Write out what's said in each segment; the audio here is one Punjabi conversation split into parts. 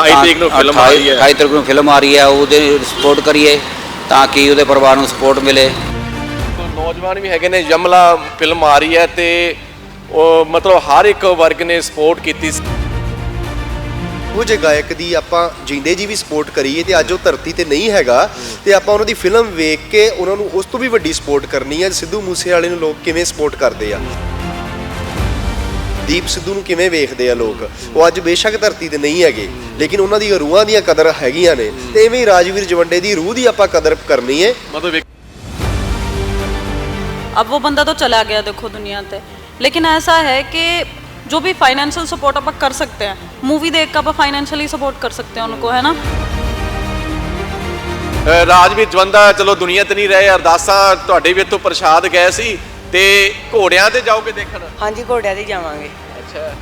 28 ਤਰੀਕ ਨੂੰ ਫਿਲਮ ਆ ਰਹੀ ਹੈ। 28 ਤਰੀਕ ਨੂੰ ਫਿਲਮ ਆ ਰਹੀ ਹੈ ਉਹਦੇ ਸਪੋਰਟ ਕਰੀਏ ਤਾਂ ਕਿ ਉਹਦੇ ਪਰਿਵਾਰ ਨੂੰ ਸਪੋਰਟ ਮਿਲੇ। ਨੌਜਵਾਨ ਵੀ ਹੈਗੇ ਨੇ ਯਮਲਾ ਫਿਲਮ ਆ ਰਹੀ ਹੈ ਤੇ ਉਹ ਮਤਲਬ ਹਰ ਇੱਕ ਵਰਗ ਨੇ ਸਪੋਰਟ ਕੀਤੀ ਸੀ। ਉਹ ਜੇ ਗਾਇਕ ਦੀ ਆਪਾਂ ਜਿੰਦੇ ਜੀ ਵੀ ਸਪੋਰਟ ਕਰੀਏ ਤੇ ਅੱਜ ਉਹ ਧਰਤੀ ਤੇ ਨਹੀਂ ਹੈਗਾ ਤੇ ਆਪਾਂ ਉਹਨਾਂ ਦੀ ਫਿਲਮ ਵੇਖ ਕੇ ਉਹਨਾਂ ਨੂੰ ਉਸ ਤੋਂ ਵੀ ਵੱਡੀ ਸਪੋਰਟ ਕਰਨੀ ਹੈ। ਸਿੱਧੂ ਮੂਸੇਵਾਲੇ ਨੂੰ ਲੋਕ ਕਿਵੇਂ ਸਪੋਰਟ ਕਰਦੇ ਆ? ਦੀਪ ਸਿੱਧੂ ਨੂੰ ਕਿਵੇਂ ਵੇਖਦੇ ਆ ਲੋਕ ਉਹ ਅੱਜ ਬੇਸ਼ੱਕ ਧਰਤੀ ਤੇ ਨਹੀਂ ਹੈਗੇ ਲੇਕਿਨ ਉਹਨਾਂ ਦੀ ਰੂਹਾਂ ਦੀਆਂ ਕਦਰ ਹੈਗੀਆਂ ਨੇ ਤੇ ਐਵੇਂ ਹੀ ਰਾਜਵੀਰ ਜਵੰਡੇ ਦੀ ਰੂਹ ਦੀ ਆਪਾਂ ਕਦਰ ਕਰਨੀ ਹੈ ਮਤਲਬ ਇੱਕ अब वो बंदा तो चला गया देखो दुनिया से लेकिन ऐसा है कि जो भी फाइनेंशियल सपोर्ट आप कर सकते हैं मूवी देख कर आप फाइनेंशियली सपोर्ट कर सकते हैं उनको है ना ਅ, ਰਾਜਵੀਰ ਜਵੰਦਾ ਚਲੋ ਦੁਨੀਆ ਤੇ ਨਹੀਂ ਰਹੇ ਅਰਦਾਸਾਂ ਤੁਹਾਡੇ ਵੀ ਇੱਥੋਂ ਪ੍ਰਸ਼ਾਦ ਗਏ ਸੀ ਤੇ ਘੋੜਿਆਂ ਤੇ ਜਾਓਗੇ ਦੇਖਣ ਹਾਂਜੀ ਘੋੜਿਆਂ ਤੇ ਹੀ ਜਾਵਾਂਗੇ ਅੱਛਾ।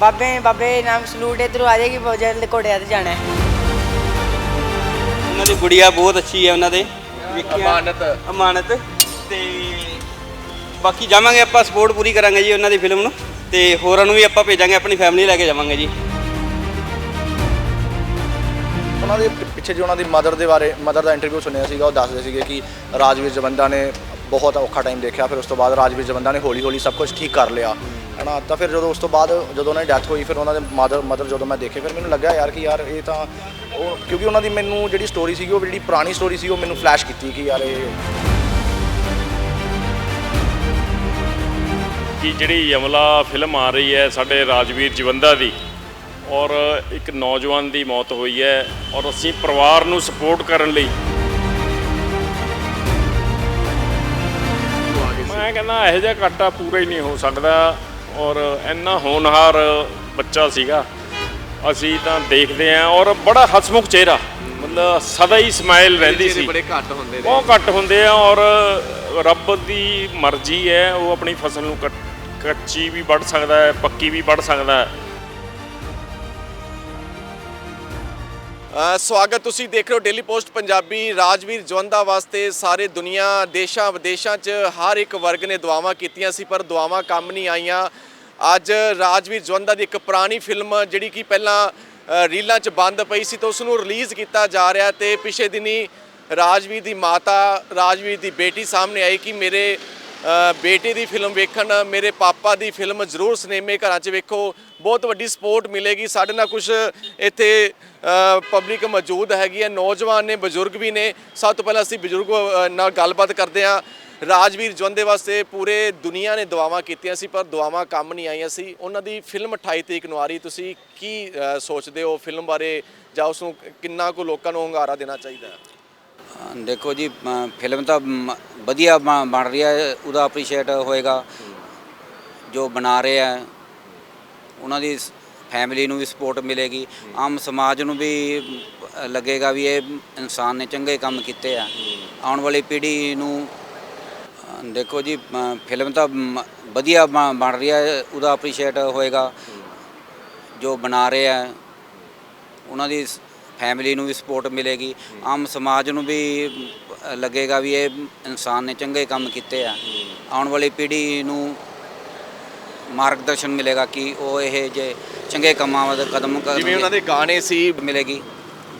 ਬਾਬੇ ਬਾਬੇ ਨਾਮ ਸਲੂਟ ਇਧਰੋਂ ਆ ਜਾਏਗੀ ਬਹੁਤ ਜਲਦ ਘੋੜਿਆਂ ਤੇ ਜਾਣਾ ਹੈ। ਉਹਨਾਂ ਦੀ ਗੁੜੀਆ ਬਹੁਤ ਅੱਛੀ ਹੈ ਉਹਨਾਂ ਦੇ। ਅਮਾਨਤ। ਅਮਾਨਤ। ਤੇ ਬਾਕੀ ਜਾਵਾਂਗੇ ਆਪਾਂ ਸਪੋਰਟ ਪੂਰੀ ਕਰਾਂਗੇ ਜੀ ਉਹਨਾਂ ਦੀ ਫਿਲਮ ਨੂੰ। ਤੇ ਹੋਰਾਂ ਨੂੰ ਵੀ ਆਪਾਂ ਭੇਜਾਂਗੇ ਆਪਣੀ ਫੈਮਿਲੀ ਲੈ ਕੇ ਜਾਵਾਂਗੇ ਜੀ। ਉਹਨਾਂ ਦੇ ਪਿੱਛੇ ਜੇ ਉਹਨਾਂ ਦੀ ਮਦਰ ਦੇ ਬਾਰੇ ਮਦਰ ਦਾ ਇੰਟਰਵਿਊ ਸੁਣਿਆ ਸੀਗਾ ਉਹ ਦੱਸਦੇ ਸੀਗੇ ਕਿ ਰਾਜਵੀਰ ਜਵੰਦਾ ਨੇ ਬਹੁਤ ਔਖਾ ਟਾਈਮ ਦੇਖਿਆ ਫਿਰ ਉਸ ਤੋਂ ਬਾਅਦ ਰਾਜਵੀਰ ਜਵੰਦਾ ਨੇ ਹੌਲੀ ਹੌਲੀ ਸਭ ਕੁਝ ਠੀਕ ਕਰ ਲਿਆ। ਹਨਾ ਤਾਂ ਫਿਰ ਜਦੋਂ ਉਸ ਤੋਂ ਬਾਅਦ ਜਦੋਂ ਉਹਨਾਂ ਦੀ ਡੈਥ ਹੋਈ ਫਿਰ ਉਹਨਾਂ ਦੇ ਮਦਰ ਮਦਰ ਜਦੋਂ ਮੈਂ ਦੇਖੇ ਫਿਰ ਮੈਨੂੰ ਲੱਗਿਆ ਯਾਰ ਕਿ ਯਾਰ ਇਹ ਤਾਂ ਉਹ ਕਿਉਂਕਿ ਉਹਨਾਂ ਦੀ ਮੈਨੂੰ ਜਿਹੜੀ ਸਟੋਰੀ ਸੀਗੀ ਉਹ ਜਿਹੜੀ ਪੁਰਾਣੀ ਸਟੋਰੀ ਸੀ ਉਹ ਮੈਨੂੰ ਫਲੈਸ਼ ਕੀਤੀ ਕਿ ਯਾਰ ਇਹ ਕਿ ਜਿਹੜੀ ਯਮਲਾ ਫਿਲਮ ਆ ਰਹੀ ਹੈ ਸਾਡੇ ਰਾਜਵੀਰ ਜਵੰਦਾ ਦੀ ਔਰ ਇੱਕ ਨੌਜਵਾਨ ਦੀ ਮੌਤ ਹੋਈ ਹੈ ਔਰ ਅਸੀਂ ਪਰਿਵਾਰ ਨੂੰ ਸਪੋਰਟ ਕਰਨ ਲਈ। ਮੈਂ ਕਹਿੰਦਾ ਇਹੋ ਜਿਹਾ ਘਾਟਾ ਪੂਰਾ ਹੀ ਨਹੀਂ ਹੋ ਸਕਦਾ। ਔਰ ਇੰਨਾ ਹੋਣਹਾਰ ਬੱਚਾ ਸੀਗਾ। ਅਸੀਂ ਤਾਂ ਦੇਖਦੇ ਆਂ ਔਰ ਬੜਾ ਹਸਮੁਖ ਚਿਹਰਾ। ਮਤਲਬ ਸਦਾ ਹੀ ਸਮਾਈਲ ਰਹਿੰਦੀ ਸੀ। ਬੜੇ ਘੱਟ ਹੁੰਦੇ ਨੇ ਬਹੁਤ ਘੱਟ ਹੁੰਦੇ ਆ ਔਰ ਰੱਬ ਦੀ ਮਰਜ਼ੀ ਹੈ ਉਹ ਆਪਣੀ ਫਸਲ ਨੂੰ ਕੱਚੀ ਵੀ ਵੱਢ ਸਕਦਾ ਹੈ ਪੱਕੀ ਵੀ ਵੱਢ ਸਕਦਾ ਹੈ। ਸਵਾਗਤ ਤੁਸੀਂ ਦੇਖ ਰਹੇ ਹੋ ਡੇਲੀ ਪੋਸਟ ਪੰਜਾਬੀ। ਰਾਜਵੀਰ ਜਵੰਦਾ ਵਾਸਤੇ ਸਾਰੇ ਦੁਨੀਆ, ਦੇਸ਼ਾਂ, ਵਿਦੇਸ਼ਾਂ 'ਚ ਹਰ ਇੱਕ ਵਰਗ ਨੇ ਦੁਆਵਾਂ ਕੀਤੀਆਂ ਸੀ, ਪਰ ਦੁਆਵਾਂ ਕੰਮ ਨਹੀਂ ਆਈਆਂ। ਅੱਜ ਰਾਜਵੀਰ ਜਵੰਦਾ ਦੀ ਇੱਕ ਪੁਰਾਣੀ ਫਿਲਮ, ਜਿਹੜੀ ਕਿ ਪਹਿਲਾਂ ਰੀਲਾਂ 'ਚ ਬੰਦ ਪਈ ਸੀ, ਤਾਂ ਉਸ ਨੂੰ ਰਿਲੀਜ਼ ਕੀਤਾ ਜਾ ਰਿਹਾ ਤੇ ਪਿਛੇ ਦਿਨੀ ਰਾਜਵੀਰ ਦੀ ਮਾਤਾ, ਰਾਜਵੀਰ ਦੀ ਬੇਟੀ ਸਾਹਮਣੇ ਆਈ ਕਿ ਮੇਰੇ ਬੇਟੇ ਦੀ ਫਿਲਮ ਵੇਖਣ, ਮੇਰੇ ਪਾਪਾ ਦੀ ਫਿਲਮ ਜ਼ਰੂਰ ਸਿਨੇਮੇ ਘਰਾਂ 'ਚ ਵੇਖੋ। ਬਹੁਤ ਵੱਡੀ ਸਪੋਰਟ ਮਿਲੇਗੀ। ਸਾਡੇ ਨਾਲ ਕੁਝ ਇੱਥੇ ਪਬਲਿਕ ਮੌਜੂਦ ਹੈਗੀ ਹੈ। ਨੌਜਵਾਨ ਨੇ, ਬਜ਼ੁਰਗ ਵੀ ਨੇ। ਸਭ ਤੋਂ ਪਹਿਲਾਂ ਅਸੀਂ ਬਜ਼ੁਰਗ ਨਾਲ ਗੱਲਬਾਤ ਕਰਦੇ ਹਾਂ। ਰਾਜਵੀਰ ਜਵੰਦੇ ਵਾਸਤੇ ਪੂਰੇ ਦੁਨੀਆ ਨੇ ਦੁਆਵਾਂ ਕੀਤੀਆਂ ਸੀ, ਪਰ ਦੁਆਵਾਂ ਕੰਮ ਨਹੀਂ ਆਈਆਂ ਸੀ। ਉਹਨਾਂ ਦੀ ਫਿਲਮ 28 ਤਰੀਕ ਨੂੰ ਆ ਰਹੀ। ਤੁਸੀਂ ਕੀ ਸੋਚਦੇ ਹੋ ਫਿਲਮ ਬਾਰੇ? ਜਾਂ ਉਸ ਨੂੰ ਕਿੰਨਾ ਕੁ ਲੋਕਾਂ ਨੂੰ ਹੰਗਾਰਾ ਦੇਣਾ ਚਾਹੀਦਾ ਹੈ? ਦੇਖੋ ਜੀ ਫਿਲਮ ਤਾਂ ਵਧੀਆ ਬ- ਬਣ ਰਹੀ ਹੈ। ਉਹਦਾ ਅਪਰੀਸ਼ੀਏਟ ਹੋਏਗਾ। ਜੋ ਬਣਾ ਰਹੇ ਆ ਉਹਨਾਂ ਦੀ ਫੈਮਿਲੀ ਨੂੰ ਵੀ ਸਪੋਰਟ ਮਿਲੇਗੀ, ਆਮ ਸਮਾਜ ਨੂੰ ਵੀ ਲੱਗੇਗਾ ਵੀ ਇਹ ਇਨਸਾਨ ਨੇ ਚੰਗੇ ਕੰਮ ਕੀਤੇ ਆ। ਆਉਣ ਵਾਲੀ ਪੀੜ੍ਹੀ ਨੂੰ, ਦੇਖੋ ਜੀ ਫਿਲਮ ਤਾਂ ਮ- ਵਧੀਆ ਬਣ ਰਹੀ ਹੈ ਉਹਦਾ ਅਪਰੀਸ਼ੀਏਟ ਹੋਏਗਾ। ਜੋ ਬਣਾ ਰਹੇ ਆ, ਉਹਨਾਂ ਦੀ ਫੈਮਿਲੀ ਨੂੰ ਵੀ ਸਪੋਰਟ ਮਿਲੇਗੀ। ਆਮ ਸਮਾਜ ਨੂੰ ਵੀ ਲੱਗੇਗਾ ਵੀ ਇਹ ਇਨਸਾਨ ਨੇ ਚੰਗੇ ਕੰਮ ਕੀਤੇ ਆ। ਆਉਣ ਵਾਲੀ ਪੀੜ੍ਹੀ ਨੂੰ ਮਾਰਗਦਰਸ਼ਨ ਮਿਲੇਗਾ ਕਿ ਉਹ ਇਹ ਜੇ ਚੰਗੇ ਕੰਮਾਂ ਵੱਲ ਕਦਮ ਜਿਵੇਂ ਉਹਨਾਂ ਦੇ ਗਾਣੇ ਸੀ ਮਿਲੇਗੀ।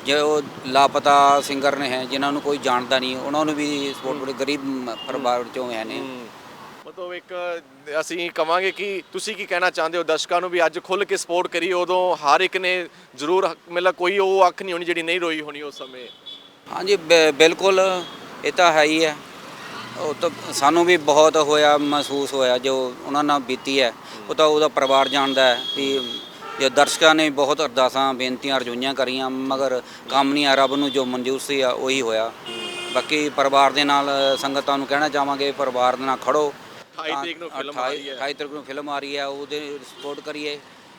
ਜੇ ਉਹ ਲਾਪਤਾ ਸਿੰਗਰ ਨੇ ਹੈ ਜਿਨ੍ਹਾਂ ਨੂੰ ਕੋਈ ਜਾਣਦਾ ਨਹੀਂ ਉਹਨਾਂ ਨੂੰ ਵੀ ਸਪੋਰਟ ਬੜੇ ਗਰੀਬ ਪਰਿਵਾਰ ਚੋਂ ਹੈ ਨੇ। ਮਤਲਬ ਇੱਕ ਅਸੀਂ ਕਵਾਂਗੇ ਕਿ ਤੁਸੀਂ ਕੀ ਕਹਿਣਾ ਚਾਹੁੰਦੇ ਹੋ? ਦਰਸ਼ਕਾਂ ਨੂੰ ਵੀ ਅੱਜ ਖੁੱਲ ਕੇ ਸਪੋਰਟ ਕਰੀ ਉਦੋਂ ਹਰ ਇੱਕ ਨੇ ਜ਼ਰੂਰ ਮਤਲਬ ਕੋਈ ਉਹ ਅੱਖ ਨਹੀਂ ਹੋਣੀ ਜਿਹੜੀ ਨਹੀਂ ਰੋਈ ਹੋਣੀ ਉਸ ਸਮੇਂ। ਹਾਂਜੀ ਬਿਲਕੁਲ ਇਹ ਤਾਂ ਹੈ ਹੀ ਹੈ। ਉਹ ਤਾਂ ਸਾਨੂੰ ਵੀ ਬਹੁਤ ਹੋਇਆ ਮਹਿਸੂਸ ਹੋਇਆ ਜੋ ਉਹਨਾਂ ਨਾਲ ਬੀਤੀ ਹੈ। ਉਹ ਤਾਂ ਉਹਦਾ ਪਰਿਵਾਰ ਜਾਣਦਾ ਹੈ ਵੀ ਜੇ ਦਰਸ਼ਕਾਂ ਨੇ ਬਹੁਤ ਅਰਦਾਸਾਂ ਬੇਨਤੀਆਂ ਅਰਜ਼ੋਈਆਂ ਕਰੀਆਂ ਮਗਰ ਕੰਮ ਨਹੀਂ ਆ ਰੱਬ ਨੂੰ ਜੋ ਮਨਜ਼ੂਰ ਸੀ ਆ ਉਹੀ ਹੋਇਆ। ਬਾਕੀ ਪਰਿਵਾਰ ਦੇ ਨਾਲ ਸੰਗਤਾਂ ਨੂੰ ਕਹਿਣਾ ਚਾਹਾਂਗੇ ਪਰਿਵਾਰ ਦੇ ਨਾਲ ਖੜੋ। 28 ਤਰੀਕ ਨੂੰ ਫਿਲਮ ਆ ਰਹੀ ਹੈ। 28 ਤਰੀਕ ਨੂੰ ਫਿਲਮ ਆ ਰਹੀ ਹੈ ਉਹਦੇ ਸਪੋਰਟ ਕਰੀਏ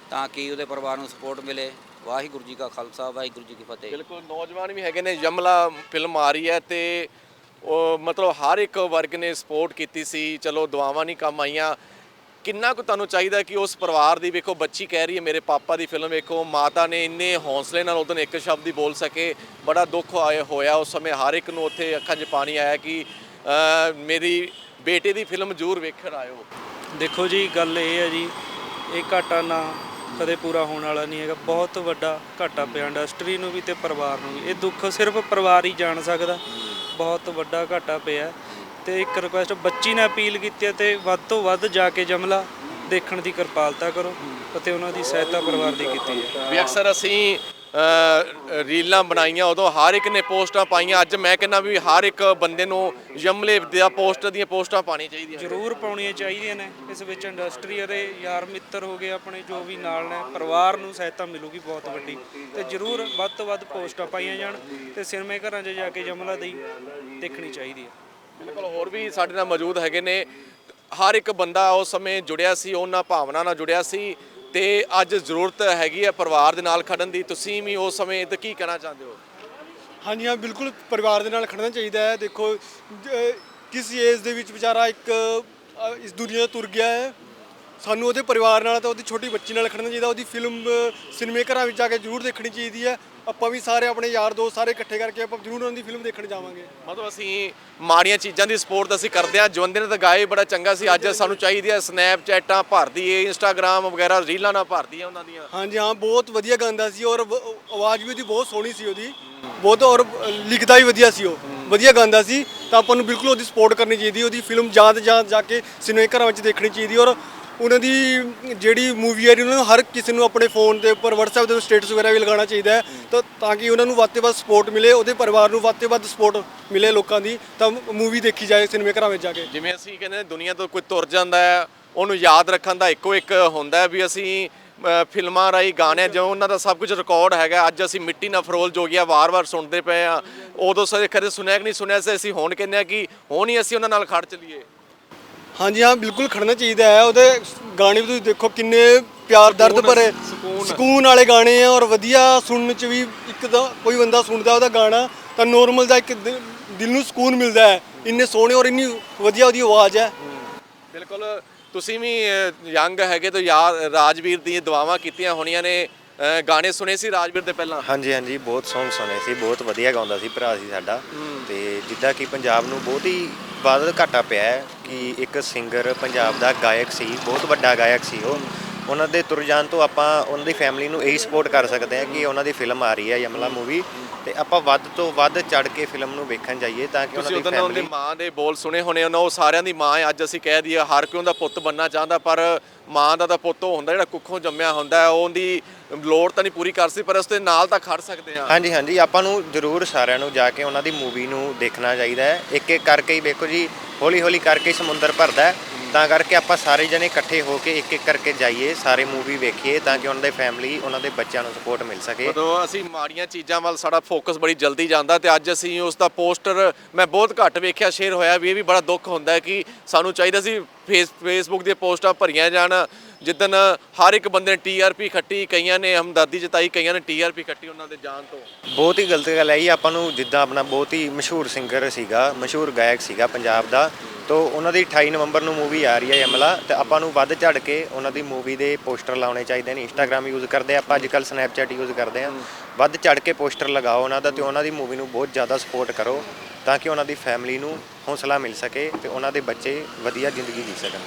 ਤਾਂ ਕਿ ਉਹਦੇ ਪਰਿਵਾਰ ਨੂੰ ਸਪੋਰਟ ਮਿਲੇ। ਵਾਹਿਗੁਰੂ ਜੀ ਕਾ ਖਾਲਸਾ ਵਾਹਿਗੁਰੂ ਜੀ ਕੀ ਫਤਿਹ। ਬਿਲਕੁਲ ਨੌਜਵਾਨ ਵੀ ਹੈਗੇ ਨੇ ਯਮਲਾ ਫਿਲਮ ਆ ਰਹੀ ਹੈ ਤੇ ਉਹ ਮਤਲਬ ਹਰ ਇੱਕ ਵਰਗ ਨੇ ਸਪੋਰਟ ਕੀਤੀ ਸੀ, ਚਲੋ ਦੁਆਵਾਂ ਨਹੀਂ ਕੰਮ ਆਈਆਂ। ਕਿੰਨਾ ਕੁ ਤੁਹਾਨੂੰ ਚਾਹੀਦਾ ਕਿ ਉਸ ਪਰਿਵਾਰ ਦੀ ਵੇਖੋ, ਬੱਚੀ ਕਹਿ ਰਹੀ ਹੈ, ਮੇਰੇ ਪਾਪਾ ਦੀ ਫਿਲਮ ਵੇਖੋ, ਮਾਤਾ ਨੇ ਇੰਨੇ ਹੌਸਲੇ ਨਾਲ ਉਦੋਂ ਇੱਕ ਸ਼ਬਦ ਹੀ ਬੋਲ ਸਕੇ। ਬੜਾ ਦੁੱਖ ਆਏ ਹੋਇਆ ਉਸ ਸਮੇਂ ਹਰ ਇੱਕ ਨੂੰ ਉੱਥੇ ਅੱਖਾਂ 'ਚ ਪਾਣੀ ਆਇਆ ਕਿ ਮੇਰੀ ਬੇਟੇ ਦੀ ਫਿਲਮ ਜ਼ਰੂਰ ਵੇਖਣ ਆਇਓ। ਦੇਖੋ ਜੀ, ਗੱਲ ਇਹ ਹੈ ਜੀ, ਇਹ ਘਾਟਾ ਨਾ ਕਦੇ ਪੂਰਾ ਹੋਣ ਵਾਲਾ ਨਹੀਂ ਹੈਗਾ। ਬਹੁਤ ਵੱਡਾ ਘਾਟਾ ਪਿਆ ਇੰਡਸਟਰੀ ਨੂੰ ਵੀ ਤੇ ਪਰਿਵਾਰ ਨੂੰ ਵੀ। ਇਹ ਦੁੱਖ ਸਿਰਫ ਪਰਿਵਾਰ ਹੀ ਜਾਣ ਸਕਦਾ। ਬਹੁਤ ਵੱਡਾ ਘਾਟਾ ਪਿਆ। ਤੇ ਇੱਕ ਰਿਕੁਐਸਟ ਬੱਚੀ ਨੇ ਅਪੀਲ ਕੀਤੀ ਹੈ ਤੇ ਵੱਧ ਤੋਂ ਵੱਧ ਜਾ ਕੇ ਜਮਲਾ ਦੇਖਣ ਦੀ ਕਿਰਪਾਲਤਾ ਕਰੋ ਅਤੇ ਉਹਨਾਂ ਦੀ ਸਹਾਇਤਾ ਪਰਿਵਾਰ ਦੀ ਕੀਤੀ ਹੈ। ਵੀ ਅਕਸਰ ਅਸੀਂ ਰੀਲਾਂ ਬਣਾਈਆਂ ਉਦੋਂ ਹਰ ਇੱਕ ਨੇ ਪੋਸਟਾਂ ਪਾਈਆਂ। ਅੱਜ ਮੈਂ ਕਹਿੰਦਾ ਵੀ ਹਰ ਇੱਕ ਬੰਦੇ ਨੂੰ ਯਮਲੇ ਦੀਆਂ ਪੋਸਟ ਦੀਆਂ ਪੋਸਟਾਂ ਪਾਉਣੀਆਂ ਚਾਹੀਦੀਆਂ ਜ਼ਰੂਰ ਪਾਉਣੀਆਂ ਚਾਹੀਦੀਆਂ ਨੇ। ਇਸ ਵਿੱਚ ਇੰਡਸਟਰੀ ਅਤੇ ਯਾਰ ਮਿੱਤਰ ਹੋ ਗਏ ਆਪਣੇ ਜੋ ਵੀ ਨਾਲ ਨੇ ਪਰਿਵਾਰ ਨੂੰ ਸਹਾਇਤਾ ਮਿਲੂਗੀ ਬਹੁਤ ਵੱਡੀ। ਤੇ ਜ਼ਰੂਰ ਵੱਧ ਤੋਂ ਵੱਧ ਪੋਸਟਾਂ ਪਾਈਆਂ ਜਾਣ ਤੇ ਸਿਨੇਮੇ ਘਰਾਂ 'ਚ ਜਾ ਕੇ ਜਮਲਾ ਦੀ ਦੇਖਣੀ ਚਾਹੀਦੀ ਹੈ। ਬਿਲਕੁਲ ਹੋਰ ਵੀ ਸਾਡੇ ਨਾਲ ਮੌਜੂਦ ਹੈਗੇ ਨੇ। ਹਰ ਇੱਕ ਬੰਦਾ ਉਸ ਸਮੇਂ ਜੁੜਿਆ ਸੀ ਉਹਨਾਂ ਭਾਵਨਾ ਨਾਲ ਜੁੜਿਆ ਸੀ। ਤੇ ਅੱਜ ਜ਼ਰੂਰਤ ਹੈਗੀ ਹੈ ਪਰਿਵਾਰ ਦੇ ਨਾਲ ਖੜਨ ਦੀ। ਤੁਸੀਂ ਵੀ ਉਸ ਸਮੇਂ ਤੇ ਕੀ ਕਹਿਣਾ ਚਾਹੁੰਦੇ ਹੋ? ਹਾਂਜੀ, ਹਾਂ, ਬਿਲਕੁਲ ਪਰਿਵਾਰ ਦੇ ਨਾਲ ਖੜਨਾ ਚਾਹੀਦਾ ਹੈ। ਦੇਖੋ ਜ- ਕਿਸ ਏਜ ਦੇ ਵਿੱਚ ਵਿਚਾਰਾ ਇੱਕ ਇਸ ਦੁਨੀਆ ਤੋਂ ਤੁਰ ਗਿਆ ਹੈ। ਸਾਨੂੰ ਉਹਦੇ ਪਰਿਵਾਰ ਨਾਲ ਤਾਂ ਉਹਦੀ ਛੋਟੀ ਬੱਚੀ ਨਾਲ ਖੜਨਾ ਚਾਹੀਦਾ। ਉਹਦੀ ਫਿਲਮ ਸਿਨੇਮੇ ਘਰਾਂ ਵਿੱਚ ਜਾ ਕੇ ਜ਼ਰੂਰ ਦੇਖਣੀ ਚਾਹੀਦੀ ਹੈ। ਆਪਾਂ ਵੀ ਸਾਰੇ ਆਪਣੇ ਯਾਰ ਦੋਸਤ ਸਾਰੇ ਇਕੱਠੇ ਕਰਕੇ ਆਪਾਂ ਜ਼ਰੂਰ ਉਹਨਾਂ ਦੀ ਫਿਲਮ ਦੇਖਣ ਜਾਵਾਂਗੇ। ਮਤਲਬ ਅਸੀਂ ਮਾੜੀਆਂ ਚੀਜ਼ਾਂ ਦੀ ਸਪੋਰਟ ਅਸੀਂ ਕਰਦੇ ਹਾਂ। ਜਵੰਦੇ ਨੇ ਤਾਂ ਗਾਏ ਬੜਾ ਚੰਗਾ ਸੀ। ਅੱਜ ਸਾਨੂੰ ਚਾਹੀਦੀ ਹੈ ਸਨੈਪਚੈਟਾਂ ਭਰਦੀ ਏ ਇੰਸਟਾਗ੍ਰam ਵਗੈਰਾ ਰੀਲਾਂ ਨਾਲ ਭਰਦੀ ਹੈ ਉਹਨਾਂ ਦੀਆਂ। ਹਾਂਜੀ ਹਾਂ ਬਹੁਤ ਵਧੀਆ ਗਾਉਂਦਾ ਸੀ ਔਰ ਵ- ਆਵਾਜ਼ ਵੀ ਉਹਦੀ ਬਹੁਤ ਸੋਹਣੀ ਸੀ ਉਹਦੀ। ਬਹੁਤ ਔਰ ਲਿਖਦਾ ਵੀ ਵਧੀਆ ਸੀ ਉਹ। ਵਧੀਆ ਗਾਉਂਦਾ ਸੀ। ਤਾਂ ਆਪਾਂ ਨੂੰ ਬਿਲਕੁਲ ਉਹਦੀ ਸਪੋਰਟ ਕਰਨੀ ਚਾਹੀਦੀ ਉਹਦੀ ਫਿਲਮ ਜਾਂਦ ਜਾਂਦ ਜਾ ਕੇ ਸਿਨੇਮੇ ਘਰਾਂ ਵਿੱਚ ਦੇਖਣੀ ਚਾਹੀਦੀ ਔਰ ਉਹਨਾਂ ਦੀ ਜਿਹੜੀ ਮੂਵੀ ਹੈ ਉਹਨਾਂ ਨੂੰ ਹਰ ਕਿਸੇ ਨੂੰ ਆਪਣੇ ਫੋਨ ਦੇ ਉੱਪਰ WhatsApp ਦੇ ਸਟੇਟਸ ਵਗੈਰਾ ਵੀ ਲਗਾਉਣਾ ਚਾਹੀਦਾ ਹੈ। ਤਾਂ ਤਾਂ ਕਿ ਉਹਨਾਂ ਨੂੰ ਵੱਧ ਤੋਂ ਵੱਧ ਸਪੋਰਟ ਮਿਲੇ ਉਹਦੇ ਪਰਿਵਾਰ ਨੂੰ ਵੱਧ ਤੋਂ ਵੱਧ ਸਪੋਰਟ ਮਿਲੇ ਲੋਕਾਂ ਦੀ ਤਾਂ ਮੂਵੀ ਦੇਖੀ ਜਾਏ ਸਿਨੇਮੇ ਘਰਾਂ ਵਿੱਚ ਜਾ ਕੇ। ਜਿਵੇਂ ਅਸੀਂ ਕਹਿੰਦੇ ਨੇ ਦੁਨੀਆ ਤੋਂ ਕੋਈ ਤੁਰ ਜਾਂਦਾ ਹੈ ਉਹਨੂੰ ਯਾਦ ਰੱਖਣ ਦਾ ਇੱਕੋ ਇੱਕ ਹੁੰਦਾ ਹੈ ਵੀ ਅਸੀਂ ਅ, ਫਿਲਮਾਂ ਰਾਹੀਂ ਗਾਣੇ ਜੋ ਉਹਨਾਂ ਦਾ ਸਭ ਕੁਝ ਰਿਕਾਰਡ ਹੈਗਾ। ਅੱਜ ਅਸੀਂ ਮਿੱਟੀ ਨਾਲ ਫਰੋਲ ਜੋਗੀਆ ਵਾਰ-ਵਾਰ ਸੁਣਦੇ ਪਏ ਆ ਉਦੋਂ ਸਾਰੇ ਕਦੇ ਸੁਣਿਆ ਕਿ ਨਹੀਂ ਸੁਣਿਆ ਸੀ ਅਸੀਂ ਹੁਣ ਕਹਿੰਦੇ ਆ ਕਿ ਹੁਣ ਹੀ ਅਸੀਂ ਉਹਨਾਂ ਨਾਲ ਖੜ ਚਲੀਏ। ਹਾਂਜੀ ਹਾਂ ਬਿਲਕੁਲ ਖੜਨਾ ਚਾਹੀਦਾ ਹੈ। ਉਹਦੇ ਗਾਣੇ ਵੀ ਤੁਸੀਂ ਦੇਖੋ ਕਿੰਨੇ ਪਿਆਰ ਦਰਦ ਭਰੇ। ਸਕੂਨ ਵਾਲੇ। ਗਾਣੇ ਆ ਔਰ ਵਧੀਆ ਸੁਣਨ ਚ ਵੀ ਇੱਕ ਦਾ ਕੋਈ ਬੰਦਾ ਸੁਣਦਾ ਉਹਦਾ ਗਾਣਾ ਤਾਂ ਨੋਰਮਲ ਦਾ ਇੱਕ ਦਿਲ ਨੂੰ ਸਕੂਨ ਮਿਲਦਾ ਹੈ। ਇੰਨੇ ਸੋਹਣੇ ਔਰ ਇੰਨੀ ਵਧੀਆ ਉਹਦੀ ਆਵਾਜ਼ ਹੈ। ਬਿਲਕੁਲ ਤੁਸੀਂ ਵੀ ਯੰਗ ਹੈਗੇ ਤਾਂ ਯਾਰ ਰਾਜਵੀਰ ਦੀਆਂ ਦੁਆਵਾਂ ਕੀਤੀਆਂ ਹੋਣੀਆਂ ਨੇ। ਅ, ਗਾਣੇ ਸੁਣੇ ਸੀ ਰਾਜਵੀਰ ਦੇ ਪਹਿਲਾਂ? ਹਾਂਜੀ ਹਾਂਜੀ ਬਹੁਤ ਸੌਂਗ ਸੁਣੇ ਸੀ ਬਹੁਤ ਵਧੀਆ ਗਾਉਂਦਾ ਸੀ ਭਰਾ ਸੀ ਸਾਡਾ। ਤੇ ਜਿੱਦਾਂ ਕਿ ਪੰਜਾਬ ਨੂੰ ਬਹੁਤ ਹੀ ਬਾਦਲ ਘਾਟਾ ਪਿਆ ਹੈ ਕਿ ਇੱਕ ਸਿੰਗਰ ਪੰਜਾਬ ਦਾ ਗਾਇਕ ਸੀ ਬਹੁਤ ਵੱਡਾ ਗਾਇਕ ਸੀ ਉਹ। ਉਹਨਾਂ ਦੇ ਤੁਰ ਜਾਣ ਤੋਂ ਆਪਾਂ ਉਹਨਾਂ ਦੀ ਫੈਮਿਲੀ ਨੂੰ ਇਹੀ ਸਪੋਰਟ ਕਰ ਸਕਦੇ ਹਾਂ ਕਿ ਉਹਨਾਂ ਦੀ ਫਿਲਮ ਆ ਰਹੀ ਹੈ ਯਮਲਾ ਮੂਵੀ ਤੇ ਆਪਾਂ ਵੱਧ ਤੋਂ ਵੱਧ ਚੜ ਕੇ ਫਿਲਮ ਨੂੰ ਵੇਖਣ ਜਾਈਏ ਤਾਂ ਕਿ ਉਹਨਾਂ ਤੁਸੀਂ ਦੀ ਉਦੋਂ ਉਹਦੇ ਫੈਮਿਲੀ ਮਾਂ ਦੇ ਬੋਲ ਸੁਣੇ ਹੋਣੇ ਉਹਨਾਂ ਉਹ ਸਾਰਿਆਂ ਦੀ ਮਾਂ ਹੈ ਅੱਜ ਅਸੀਂ ਕਹਿ ਦਈਏ ਹਰ ਕੋਈ ਉਹਦਾ ਪੁੱਤ ਬੰਨਾ ਚਾਹੁੰਦਾ ਪਰ ਮਾਂ ਦਾ ਤਾਂ ਪੁੱਤ ਉਹ ਹੁੰਦਾ ਜਿਹੜਾ ਕੁੱਖੋਂ ਜੰਮਿਆ ਹੁੰਦਾ ਹੈ ਉਹਦੀ ਲੋੜ ਤਾਂ ਨਹੀਂ ਪੂਰੀ ਕਰ ਸਕਦੀ ਪਰ ਉਸ ਦੇ ਨਾਲ ਤਾਂ ਖੜ ਸਕਦੇ ਆ ਹਾਂਜੀ ਹਾਂਜੀ ਆਪਾਂ ਨੂੰ ਜ਼ਰੂਰ ਸਾਰਿਆਂ ਨੂੰ ਜਾ ਕੇ ਉਹਨਾਂ ਦੀ ਮੂਵੀ ਨੂੰ ਦੇਖਣਾ ਚਾਹੀਦਾ ਹੈ। ਇੱਕ ਇੱਕ ਕਰਕੇ ਹੀ ਵੇਖੋ ਜੀ ਹੌਲੀ ਹੌਲੀ ਕਰਕੇ ਹੀ ਸਮੁੰਦਰ ਭਰਦਾ ਹੈ। ਤਾਂ ਕਰਕੇ ਆਪਾਂ ਸਾਰੇ ਜਣੇ ਇਕੱਠੇ ਹੋ ਕੇ ਇੱਕ ਇੱਕ ਕਰਕੇ ਜਾਈਏ ਸਾਰੇ ਮੂਵੀ ਵੇਖੀਏ ਤਾਂ ਕਿ ਉਹਨਾਂ ਦੇ ਫੈਮਿਲੀ ਉਹਨਾਂ ਦੇ ਬੱਚਿਆਂ ਨੂੰ ਸਪੋਰਟ ਮਿਲ ਸਕੇ। ਉਦੋਂ ਅਸੀਂ ਮਾੜੀਆਂ ਚੀਜ਼ਾਂ ਵੱਲ ਸਾਡਾ ਫੋਕਸ ਬੜੀ ਜਲਦੀ ਜਾਂਦਾ ਤੇ ਅੱਜ ਅਸੀਂ ਉਸ ਦਾ ਪੋਸਟਰ ਮੈਂ ਬਹੁਤ ਘੱਟ ਵੇਖਿਆ ਸ਼ੇਅਰ ਹੋਇਆ ਵੀ ਇਹ ਵੀ ਬੜਾ ਦੁੱਖ ਹੁੰਦਾ ਹੈ ਕਿ ਸਾਨੂੰ ਚਾਹੀਦਾ ਸੀ ਫੇਸ ਫੇਸਬੁੱਕ ਦੀਆਂ ਪੋਸਟਾਂ ਭਰੀਆਂ ਜਾਣ। ਜਿੱਦਨ ਹਰ ਇੱਕ ਬੰਦੇ ਨੇ ਟੀਆਰਪੀ ਖੱਟੀ ਕਈਆਂ ਨੇ ਹਮਦਰਦੀ ਜਤਾਈ, ਕਈਆਂ ਨੇ ਟੀਆਰਪੀ ਖੱਟੀ ਉਹਨਾਂ ਦੇ ਜਾਣ ਤੋਂ। ਬਹੁਤ ਹੀ ਗਲਤ ਗੱਲ ਹੈ ਜੀ, ਆਪਾਂ ਨੂੰ ਜਿੱਦਾਂ ਆਪਣਾ ਬਹੁਤ ਹੀ ਮਸ਼ਹੂਰ ਸਿੰਗਰ ਸੀਗਾ, ਮਸ਼ਹੂਰ ਗਾਇਕ ਸੀਗਾ ਪੰਜਾਬ ਦਾ, ਤੋ ਉਹਨਾਂ ਦੀ 28 ਨਵੰਬਰ ਨੂੰ ਮੂਵੀ ਆ ਰਹੀ ਹੈ ਯਮਲਾ ਤੇ ਆਪਾਂ ਨੂੰ ਵੱਧ ਝੜ ਕੇ ਉਹਨਾਂ ਦੀ ਮੂਵੀ ਦੇ ਪੋਸਟਰ ਲਾਉਣੇ ਚਾਹੀਦੇ ਨੇ ਇੰਸਟਾਗ੍ਰam ਯੂਜ਼ ਕਰਦੇ ਆ, ਆਪਾਂ ਅੱਜ ਕੱਲ ਸਨੈਪਚੈਟ ਯੂਜ਼ ਕਰਦੇ ਆ। ਵੱਧ ਝੜ ਕੇ ਪੋਸਟਰ ਲਗਾਓ ਉਹਨਾਂ ਦਾ ਤੇ ਉਹਨਾਂ ਦੀ ਮੂਵੀ ਨੂੰ ਬਹੁਤ ਜ਼ਿਆਦਾ ਸਪੋਰਟ ਕਰੋ, ਤਾਂ ਕਿ ਉਹਨਾਂ ਦੀ ਫੈਮਿਲੀ ਨੂੰ ਹੌਸਲਾ ਮਿਲ ਸਕੇ ਤੇ ਉਹਨਾਂ ਦੇ ਬੱਚੇ ਵਧੀਆ ਜ਼ਿੰਦਗੀ ਜੀ ਸਕਣ।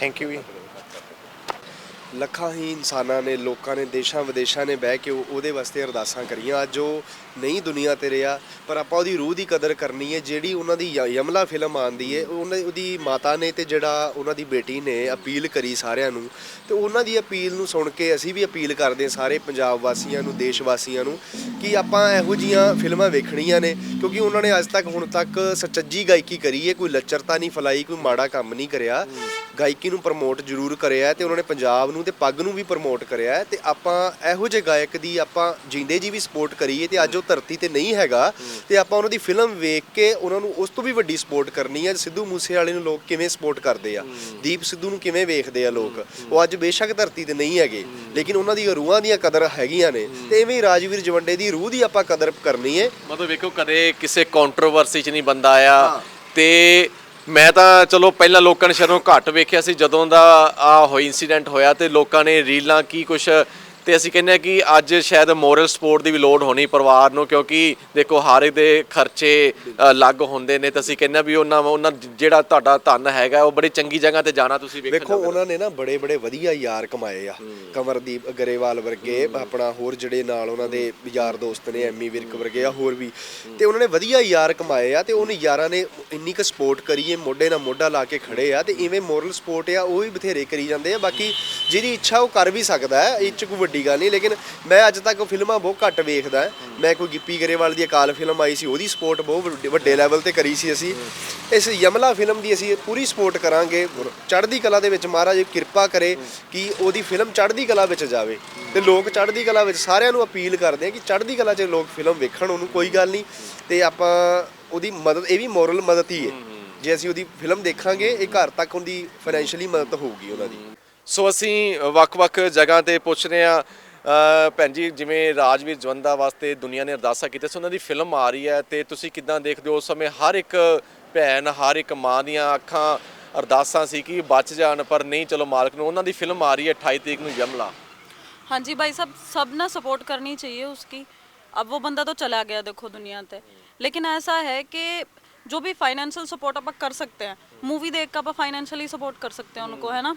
ਥੈਂਕ ਯੂ ਜੀ। ਲੱਖਾਂ ਹੀ ਇਨਸਾਨਾਂ ਨੇ, ਲੋਕਾਂ ਨੇ ਦੇਸ਼ਾਂ ਵਿਦੇਸ਼ਾਂ ਨੇ ਬਹਿ ਕੇ ਉਹਦੇ ਵਾਸਤੇ ਅਰਦਾਸਾਂ ਕਰੀਆਂ। ਅੱਜ ਉਹ ਨਹੀਂ ਦੁਨੀਆ ਤੇ ਰਿਹਾ ਪਰ ਆਪਾਂ ਉਹਦੀ ਰੂਹ ਦੀ ਕਦਰ ਕਰਨੀ ਹੈ, ਜਿਹੜੀ ਉਹਨਾਂ ਦੀ य- ਯਮਲਾ ਫਿਲਮ ਆਂਦੀ ਹੈ, ਉਹਨਾਂ, ਉਹਦੀ ਮਾਤਾ ਨੇ ਤੇ ਜਿਹੜਾ ਉਹਨਾਂ ਦੀ ਬੇਟੀ ਨੇ ਅਪੀਲ ਕਰੀ ਸਾਰਿਆਂ ਨੂੰ, ਤੇ ਉਹਨਾਂ ਦੀ ਅਪੀਲ ਨੂੰ ਸੁਣ ਕੇ ਅਸੀਂ ਵੀ ਅਪੀਲ ਕਰਦੇ ਹਾਂ ਸਾਰੇ ਪੰਜਾਬ ਵਾਸੀਆਂ ਨੂੰ, ਦੇਸ਼ ਵਾਸੀਆਂ ਨੂੰ, ਕਿ ਆਪਾਂ ਇਹੋ ਜੀਆਂ ਫਿਲਮਾਂ ਵੇਖਣੀਆਂ ਨੇ, ਕਿਉਂਕਿ ਉਹਨਾਂ ਨੇ ਅੱਜ ਤੱਕ, ਹੁਣ ਤੱਕ ਸੱਚੀ ਗਾਇਕੀ ਕਰੀ ਹੈ, ਕੋਈ ਲੱਚਰਤਾ ਨਹੀਂ ਫਲਾਈ, ਕੋਈ ਮਾੜਾ ਕੰਮ ਨਹੀਂ ਕਰਿਆ, ਗਾਇਕੀ ਨੂੰ ਪ੍ਰਮੋਟ ਜ਼ਰੂਰ ਕਰਿਆ ਤੇ ਉਹਨਾਂ ਨੇ ਪੰਜਾਬ ਨੂੰ ਤੇ ਪੱਗ ਨੂੰ ਵੀ ਪ੍ਰਮੋਟ ਕਰਿਆ ਹੈ, ਤੇ ਆਪਾਂ ਇਹੋ ਜਿਹੇ ਗਾਇਕ ਦੀ ਆਪਾਂ ਜਿੰਦੇ ਜੀ ਵੀ ਸਪੋਰਟ ਕਰੀਏ ਤੇ ਅੱਜ ਉਹ ਧਰਤੀ ਤੇ ਨਹੀਂ ਹੈਗਾ ਤੇ ਆਪਾਂ ਉਹਨਾਂ ਦੀ ਫਿਲਮ ਵੇਖ ਕੇ ਉਹਨਾਂ ਨੂੰ ਉਸ ਤੋਂ ਵੀ ਵੱਡੀ ਸਪੋਰਟ ਕਰਨੀ ਹੈ ਸਿੱਧੂ ਮੂਸੇਵਾਲੇ ਨੂੰ ਲੋਕ ਕਿਵੇਂ ਸਪੋਰਟ ਕਰਦੇ ਆ? ਦੀਪ ਸਿੱਧੂ ਨੂੰ ਕਿਵੇਂ ਵੇਖਦੇ ਆ ਲੋਕ? ਉਹ ਅੱਜ ਬੇਸ਼ੱਕ ਧਰਤੀ ਤੇ ਨਹੀਂ ਹੈਗੇ ਲੇਕਿਨ ਉਹਨਾਂ ਦੀ ਰੂਹਾਂ ਦੀਆਂ ਕਦਰ ਹੈਗੀਆਂ ਨੇ ਤੇ ਐਵੇਂ ਹੀ ਰਾਜਵੀਰ ਜਵੰਡੇ ਦੀ ਰੂਹ ਦੀ ਆਪਾਂ ਕਦਰ ਕਰਨੀ ਹੈ ਮਤਲਬ ਵੇਖੋ ਕਦੇ ਕਿਸੇ ਕੰਟਰੋਵਰਸੀ 'ਚ ਨਹੀਂ ਬੰਦਾ ਆਇਆ ਤੇ ਮੈਂ ਤਾਂ ਚਲੋ ਪਹਿਲਾਂ ਲੋਕਾਂ ਨੇ ਸ਼ਰੋਂ ਘੱਟ ਵੇਖਿਆ ਸੀ ਜਦੋਂ ਦਾ ਆ ਹੋਈ ਇਨਸੀਡੈਂਟ ਹੋਇਆ ਤੇ ਲੋਕਾਂ ਨੇ ਰੀਲਾਂ ਕੀ ਕੁਛ ਤੇ ਅਸੀਂ ਕਹਿੰਦੇ ਹਾਂ ਕਿ ਅੱਜ ਸ਼ਾਇਦ ਮੋਰਲ ਸਪੋਰਟ ਦੀ ਵੀ ਲੋੜ ਹੋਣੀ ਪਰਿਵਾਰ ਨੂੰ ਕਿਉਂਕਿ ਦੇਖੋ ਹਰ ਇੱਕ ਦੇ ਖਰਚੇ ਅਲੱਗ ਹੁੰਦੇ ਨੇ ਤਾਂ ਅਸੀਂ ਕਹਿੰਦੇ ਹਾਂ ਵੀ ਉਹਨਾਂ ਉਹਨਾਂ ਜਿਹੜਾ ਤੁਹਾਡਾ ਧਨ ਹੈਗਾ ਉਹ ਬੜੀ ਚੰਗੀ ਜਗ੍ਹਾ ਤੇ ਜਾਣਾ ਤੁਸੀਂ ਵੇਖਣ ਵੇਖੋ ਉਹਨਾਂ ਨੇ ਨਾ ਬੜੇ ਬੜੇ ਵਧੀਆ ਯਾਰ ਕਮਾਏ ਆ। ਕਮਰਦੀਪ ਗਰੇਵਾਲ ਵਰਗੇ ਆਪਣਾ ਹੋਰ ਜਿਹੜੇ ਨਾਲ ਉਹਨਾਂ ਦੇ ਯਾਰ ਦੋਸਤ ਨੇ ਐਮੀ ਵਿਰਕ ਵਰਗੇ ਆ ਹੋਰ ਵੀ। ਤੇ ਉਹਨਾਂ ਨੇ ਵਧੀਆ ਯਾਰ ਕਮਾਏ ਆ ਤੇ ਉਹਨਾਂ ਯਾਰਾਂ ਨੇ ਇੰਨੀ ਕੁ ਸਪੋਰਟ ਕਰੀਏ ਮੋਢੇ ਨਾਲ ਮੋਢਾ ਲਾ ਕੇ ਖੜੇ ਆ ਤੇ ਇਵੇਂ ਮੋਰਲ ਸਪੋਰਟ ਆ ਉਹ ਵੀ ਬਥੇਰੇ ਕਰੀ ਜਾਂਦੇ ਆ। ਬਾਕੀ ਜਿਹਦੀ ਇੱਛਾ ਉਹ ਕਰ ਵੀ ਸਕਦਾ ਹੈ ਇਹ ਚ ਕੋਈ ਵੱਡੀ ਗੱਲ ਨਹੀਂ, ਲੇਕਿਨ ਮੈਂ ਅੱਜ ਤੱਕ ਫਿਲਮਾਂ ਬਹੁਤ ਘੱਟ ਵੇਖਦਾ ਮੈਂ ਕੋਈ ਗਿੱਪੀ ਗਰੇਵਾਲ ਦੀ ਅਕਾਲ ਫਿਲਮ ਆਈ ਸੀ, ਉਹਦੀ ਸਪੋਰਟ ਬਹੁਤ ਵੱਡੇ- ਵੱਡੇ ਲੈਵਲ ਤੇ ਕਰੀ ਸੀ ਅਸੀਂ। ਇਸ ਯਮਲਾ ਫਿਲਮ ਦੀ ਅਸੀਂ ਪੂਰੀ ਸਪੋਰਟ ਕਰਾਂਗੇ। ਚੜ੍ਹਦੀ ਕਲਾ ਦੇ ਵਿੱਚ ਮਹਾਰਾਜ ਕਿਰਪਾ ਕਰੇ ਕਿ ਉਹਦੀ ਫਿਲਮ ਚੜ੍ਹਦੀ ਕਲਾ ਵਿੱਚ ਜਾਵੇ। ਤੇ ਲੋਕ ਚੜ੍ਹਦੀ ਕਲਾ ਵਿੱਚ ਸਾਰਿਆਂ ਨੂੰ ਅਪੀਲ ਕਰਦੇ ਆ ਕਿ ਚੜ੍ਹਦੀ ਕਲਾ 'ਚ ਲੋਕ ਫਿਲਮ ਵੇਖਣ, ਉਹਨੂੰ ਕੋਈ ਗੱਲ ਨਹੀਂ। ਤੇ ਆਪਾਂ ਉਹਦੀ ਮਦਦ ਇਹ ਵੀ ਮੋਰਲ ਮਦਦ ਹੀ ਹੈ। ਜੇ ਅਸੀਂ ਉਹਦੀ ਫਿਲਮ ਦੇਖਾਂਗੇ, ਇਹ ਘਰ ਤੱਕ ਉਹਦੀ ਫਾਈਨੈਂਸ਼ੀਅਲੀ ਮਦਦ ਹੋਊਗੀ ਉਹਨਾਂ ਦੀ। ਸੋ ਅਸੀਂ ਵੱਖ-ਵੱਖ ਜਗ੍ਹਾ ਤੇ ਪੁੱਛ ਰਹੇ ਆ ਭੈਣ ਜੀ ਜਿਵੇਂ ਰਾਜਵੀਰ ਜਵੰਦਾ ਵਾਸਤੇ ਦੁਨੀਆ ਨੇ ਅਰਦਾਸਾਂ ਕੀਤੀਆਂ ਸੀ ਉਹਨਾਂ ਦੀ ਫਿਲਮ ਆ ਰਹੀ ਹੈ ਤੇ ਤੁਸੀਂ ਕਿਦਾਂ ਦੇਖਦੇ ਹੋ ਉਸ ਸਮੇਂ ਹਰ ਇੱਕ ਭੈਣ ਹਰ ਇੱਕ ਮਾਂ ਦੀਆਂ ਅੱਖਾਂ ਅਰਦਾਸਾਂ ਸੀ ਕਿ ਬਚ ਜਾਣ ਪਰ ਨਹੀਂ ਚਲੋ ਮਾਲਕ ਨੂੰ ਉਹਨਾਂ ਦੀ ਫਿਲਮ ਆ ਰਹੀ ਹੈ 28 ਤਰੀਕ ਨੂੰ ਯਮਲਾ हाँ जी भाई सब सब ना सपोर्ट करनी चाहिए उसकी अब वो बंदा तो चला गया देखो दुनिया से लेकिन ऐसा है कि जो भी फाइनेंशियल सपोर्ट आप कर सकते हैं मूवी देख कर आप फाइनेंशियली सपोर्ट कर सकते हैं उनको है ना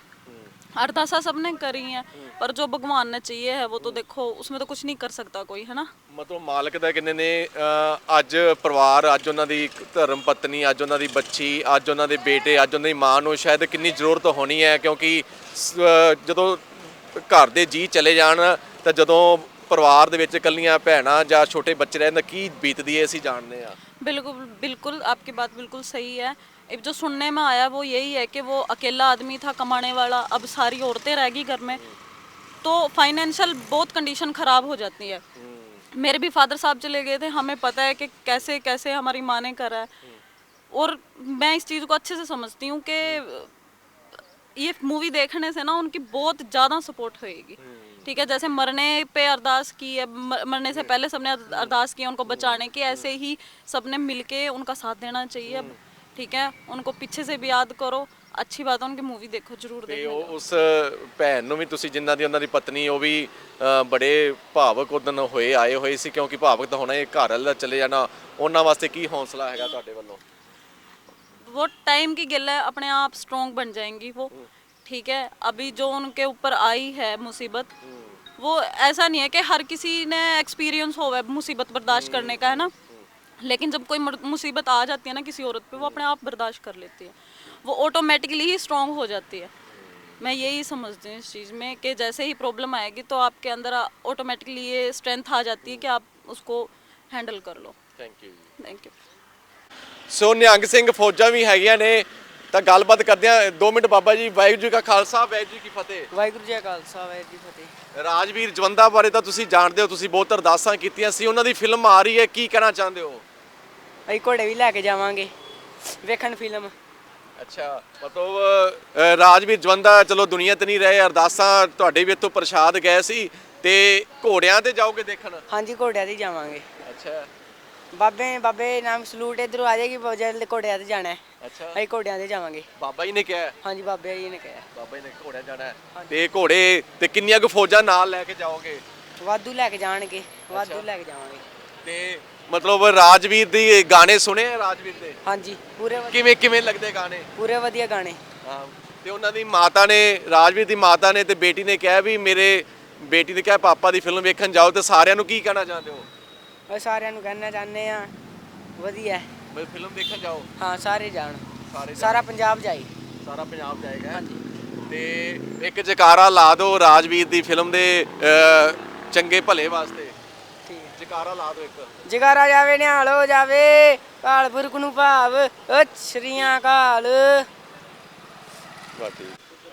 अरदासा सबने करी हैं पर जो भगवान ने चाहिए है वो तो देखो उसमें तो कुछ नहीं कर सकता कोई है ना ਮਤਲਬ ਮਾਲਕ ਦਾ ਕਹਿੰਦੇ ਨੇ ਅਹ, ਅੱਜ ਪਰਿਵਾਰ ਅੱਜ ਉਹਨਾਂ ਦੀ ਧਰਮ ਪਤਨੀ ਅੱਜ ਉਹਨਾਂ ਦੀ ਬੱਚੀ ਅੱਜ ਉਹਨਾਂ ਦੇ ਬੇਟੇ ਅੱਜ ਉਹਨਾਂ ਦੀ ਮਾਂ ਨੂੰ ਸ਼ਾਇਦ ਕਿੰਨੀ ਜ਼ਰੂਰਤ ਹੋਣੀ ਹੈ ਕਿਉਂਕਿ ਸ- ਅਹ, ਜਦੋਂ ਘਰ ਦੇ ਜੀ ਚਲੇ ਜਾਣ ਤਾਂ ਜਦੋਂ ਪਰਿਵਾਰ ਦੇ ਵਿੱਚ ਇਕੱਲੀਆਂ ਭੈਣਾਂ ਜਾਂ ਛੋਟੇ ਬੱਚੇ ਰਹਿੰਦੇ ਕੀ ਬੀਤਦੀ ਹੈ ਅਸੀਂ ਜਾਣਦੇ ਆ बिल्कुल बिल्कुल आपकी बात बिल्कुल सही है अब जो सुनने में आया वो यही है कि वो अकेला आदमी था कमाने वाला अब सारी औरतें रह गई घर में तो फाइनेंशियल बहुत कंडीशन ख़राब हो जाती है मेरे भी फादर साहब चले गए थे हमें पता है कि कैसे कैसे हमारी माँ ने करा है और मैं इस चीज़ को अच्छे से समझती हूँ कि ये मूवी देखने से ना उनकी बहुत ज़्यादा सपोर्ट होएगी ठीक है जैसे मरने पे अरदास की है मरने से पहले सबने अरदास की है उनको बचाने की ऐसे ही सबने मिलके उनका साथ देना चाहिए अब ठीक है उनको पीछे से भी याद करो अच्छी बात है उनकी मूवी देखो जरूर ਤੇ देखो ਉਹ ਉਸ ਭੈਣ ਨੂੰ ਵੀ ਤੁਸੀਂ ਜਿਨ੍ਹਾਂ ਦੀ ਉਹਨਾਂ ਦੀ ਪਤਨੀ ਉਹ ਵੀ ਅਹ, ਬੜੇ ਭਾਵਕ ਉਦਨ ਹੋਏ ਆਏ ਹੋਏ ਸੀ ਕਿਉਂਕਿ ਭਾਵਕ ਤਾਂ ਹੋਣਾ ਇਹ ਘਰ ਵੱਲ ਚਲੇ ਜਾਣਾ ਉਹਨਾਂ ਵਾਸਤੇ ਕੀ ਹੌਸਲਾ ਹੈਗਾ ਤੁਹਾਡੇ ਵੱਲੋਂ वो टाइम की गिल है अपने आप स्ट्रोंग बन जाएंगी वो ठीक है अभी जो उनके ऊपर आई है मुसीबत वो ऐसा नहीं है कि हर किसी ने एक्सपीरियंस हो मुसीबत बर्दाश्त करने का है ना लेकिन जब कोई मुर- मुसीबत आ जाती है ना किसी औरत पे वो अपने आप बर्दाश्त कर लेती है वो ऑटोमेटिकली ही स्ट्रांग हो जाती है मैं यही समझती हूँ इस चीज़ में कि जैसे ही प्रॉब्लम आएगी तो आपके अंदर ऑटोमेटिकली ये स्ट्रेंथ आ जाती है कि आप उसको हैंडल कर लो thank you thank you so Nihang Singh ਫੌਜਾਂ ਵੀ ਹੈਗੀਆਂ ਨੇ ਤਾਂ ਗੱਲਬਾਤ ਕਰਦੇ ਆ 2 ਮਿੰਟ ਬਾਬਾ ਜੀ ਵਾਹਿਗੁਰੂ ਜੀ ਕਾ ਖਾਲਸਾ ਵਾਹਿਗੁਰੂ ਜੀ ਕੀ ਫਤਿਹ ਵਾਹਿਗੁਰੂ ਜੀ ਕਾ ਖਾਲਸਾ ਵਾਹਿਗੁਰੂ ਜੀ ਕੀ ਫਤਿਹ ਰਾਜਵੀਰ ਜਵੰਦਾ ਬਾਰੇ ਤਾਂ ਤੁਸੀਂ ਜਾਣਦੇ ਹੋ ਤੁਸੀਂ ਬਹੁਤ ਅਰਦਾਸਾਂ ਕੀਤੀਆਂ ਸੀ ਉਹਨਾਂ ਦੀ ਫਿਲਮ ਆ ਰਹੀ ਹੈ ਕੀ ਕਹਿਣਾ ਚਾਹੁੰਦੇ ਹੋ ਅਸੀਂ ਘੋੜੇ ਵੀ ਲੈ ਕੇ ਜਾਵਾਂਗੇ। ਵੇਖਣ ਫਿਲਮ ਅੱਛਾ ਮਤਲਬ ਅ, ਰਾਜਵੀਰ ਜਵੰਦਾ ਚਲੋ ਦੁਨੀਆ ਤੇ ਨਹੀਂ ਰਹੇ ਅਰਦਾਸਾਂ ਤੁਹਾਡੇ ਵੀ ਇੱਥੋਂ ਪ੍ਰਸ਼ਾਦ ਗਏ ਸੀ ਤੇ ਘੋੜਿਆਂ ਤੇ ਜਾਓਗੇ ਦੇਖਣ? ਹਾਂਜੀ ਘੋੜਿਆਂ ਤੇ ਹੀ ਜਾਵਾਂਗੇ। ਅੱਛਾ। ਬਾਬੇ ਬਾਬੇ ਨਾਮ ਸਲੂਟ ਇਧਰੋਂ ਆ ਜਾਏਗੀ ਦੇ ਘੋੜਿਆਂ ਤੇ ਜਾਣਾ ਹੈ। ਅੱਛਾ। ਅਸੀਂ ਘੋੜਿਆਂ ਤੇ ਜਾਵਾਂਗੇ। ਬਾਬਾ ਜੀ ਨੇ ਕਿਹਾ ਹੈ, ਹਾਂਜੀ ਬਾਬੇ ਜੀ ਨੇ ਕਿਹਾ ਬਾਬਾ ਜੀ ਨੇ ਘੋੜਿਆਂ ਜਾਣਾ ਹੈ। ਤੇ ਘੋੜੇ ਤੇ ਕਿੰਨੀਆਂ ਕੁ ਫੌਜਾਂ ਨਾਲ ਲੈ ਕੇ ਜਾਓਗੇ? ਵਾਧੂ ਲੈ ਕੇ ਜਾਣਗੇ ਵਾਧੂ ਲੈ ਕੇ ਜਾਵਾਂਗੇ। ਤੇ ਮਤਲਬ ਰਾਜਵੀਰ ਦੀ ਗਾਣੇ ਸੁਣੇ ਆ ਰਾਜਵੀਰ ਦੇ? ਹਾਂਜੀ ਪੂਰੇ ਵਧੀਆ- ਕਿਵੇਂ ਕਿਵੇਂ ਲੱਗਦੇ ਗਾਣੇ? ਪੂਰੇ ਵਧੀਆ ਗਾਣੇ। ਹਾਂ ਤੇ ਉਹਨਾਂ ਦੀ ਮਾਤਾ ਨੇ ਰਾਜਵੀਰ ਦੀ ਮਾਤਾ ਨੇ ਤੇ ਬੇਟੀ ਨੇ ਕਿਹਾ ਵੀ ਮੇਰੇ ਬੇਟੀ ਨੇ ਕਿਹਾ ਪਾਪਾ ਦੀ ਫਿਲਮ ਵੇਖਣ ਜਾਓ। ਤੇ ਸਾਰਿਆਂ ਨੂੰ ਕੀ ਕਹਿਣਾ ਚਾਹੁੰਦੇ ਹੋ? ਉਹ ਸਾਰਿਆਂ ਨੂੰ ਕਹਿਣਾ ਚਾਹੁੰਦੇ ਆ ਵਧੀਆ ਹੈ। ਬਈ ਫਿਲਮ ਦੇਖਣ ਜਾਓ। ਹਾਂ ਸਾਰੇ ਜਾਣ। ਸਾਰੇ ਸਾਰਾ ਪੰਜਾਬ ਜਾਈ ਸਾਰਾ ਪੰਜਾਬ ਜਾਏਗਾ। ਹਾਂਜੀ। ਤੇ ਇੱਕ ਜਕਾਰਾ ਲਾ ਦਿਓ ਰਾਜਵੀਰ ਦੀ ਫਿਲਮ ਦੇ ਅਹ, ਚੰਗੇ ਭਲੇ ਵਾਸਤੇ। ਜਕਾਰਾ ਲਾ ਦਿਓ ਇੱਕ। ਜਗਾਰਾ ਜਾਵੇ ਨਿਹਾਲ ਹੋ ਜਾਵੇ। ਕਾਲ ਪੁਰਖ ਨੂੰ ਭਾਵ ਓ ਸ਼੍ਰੀਆਂ ਕਾਲ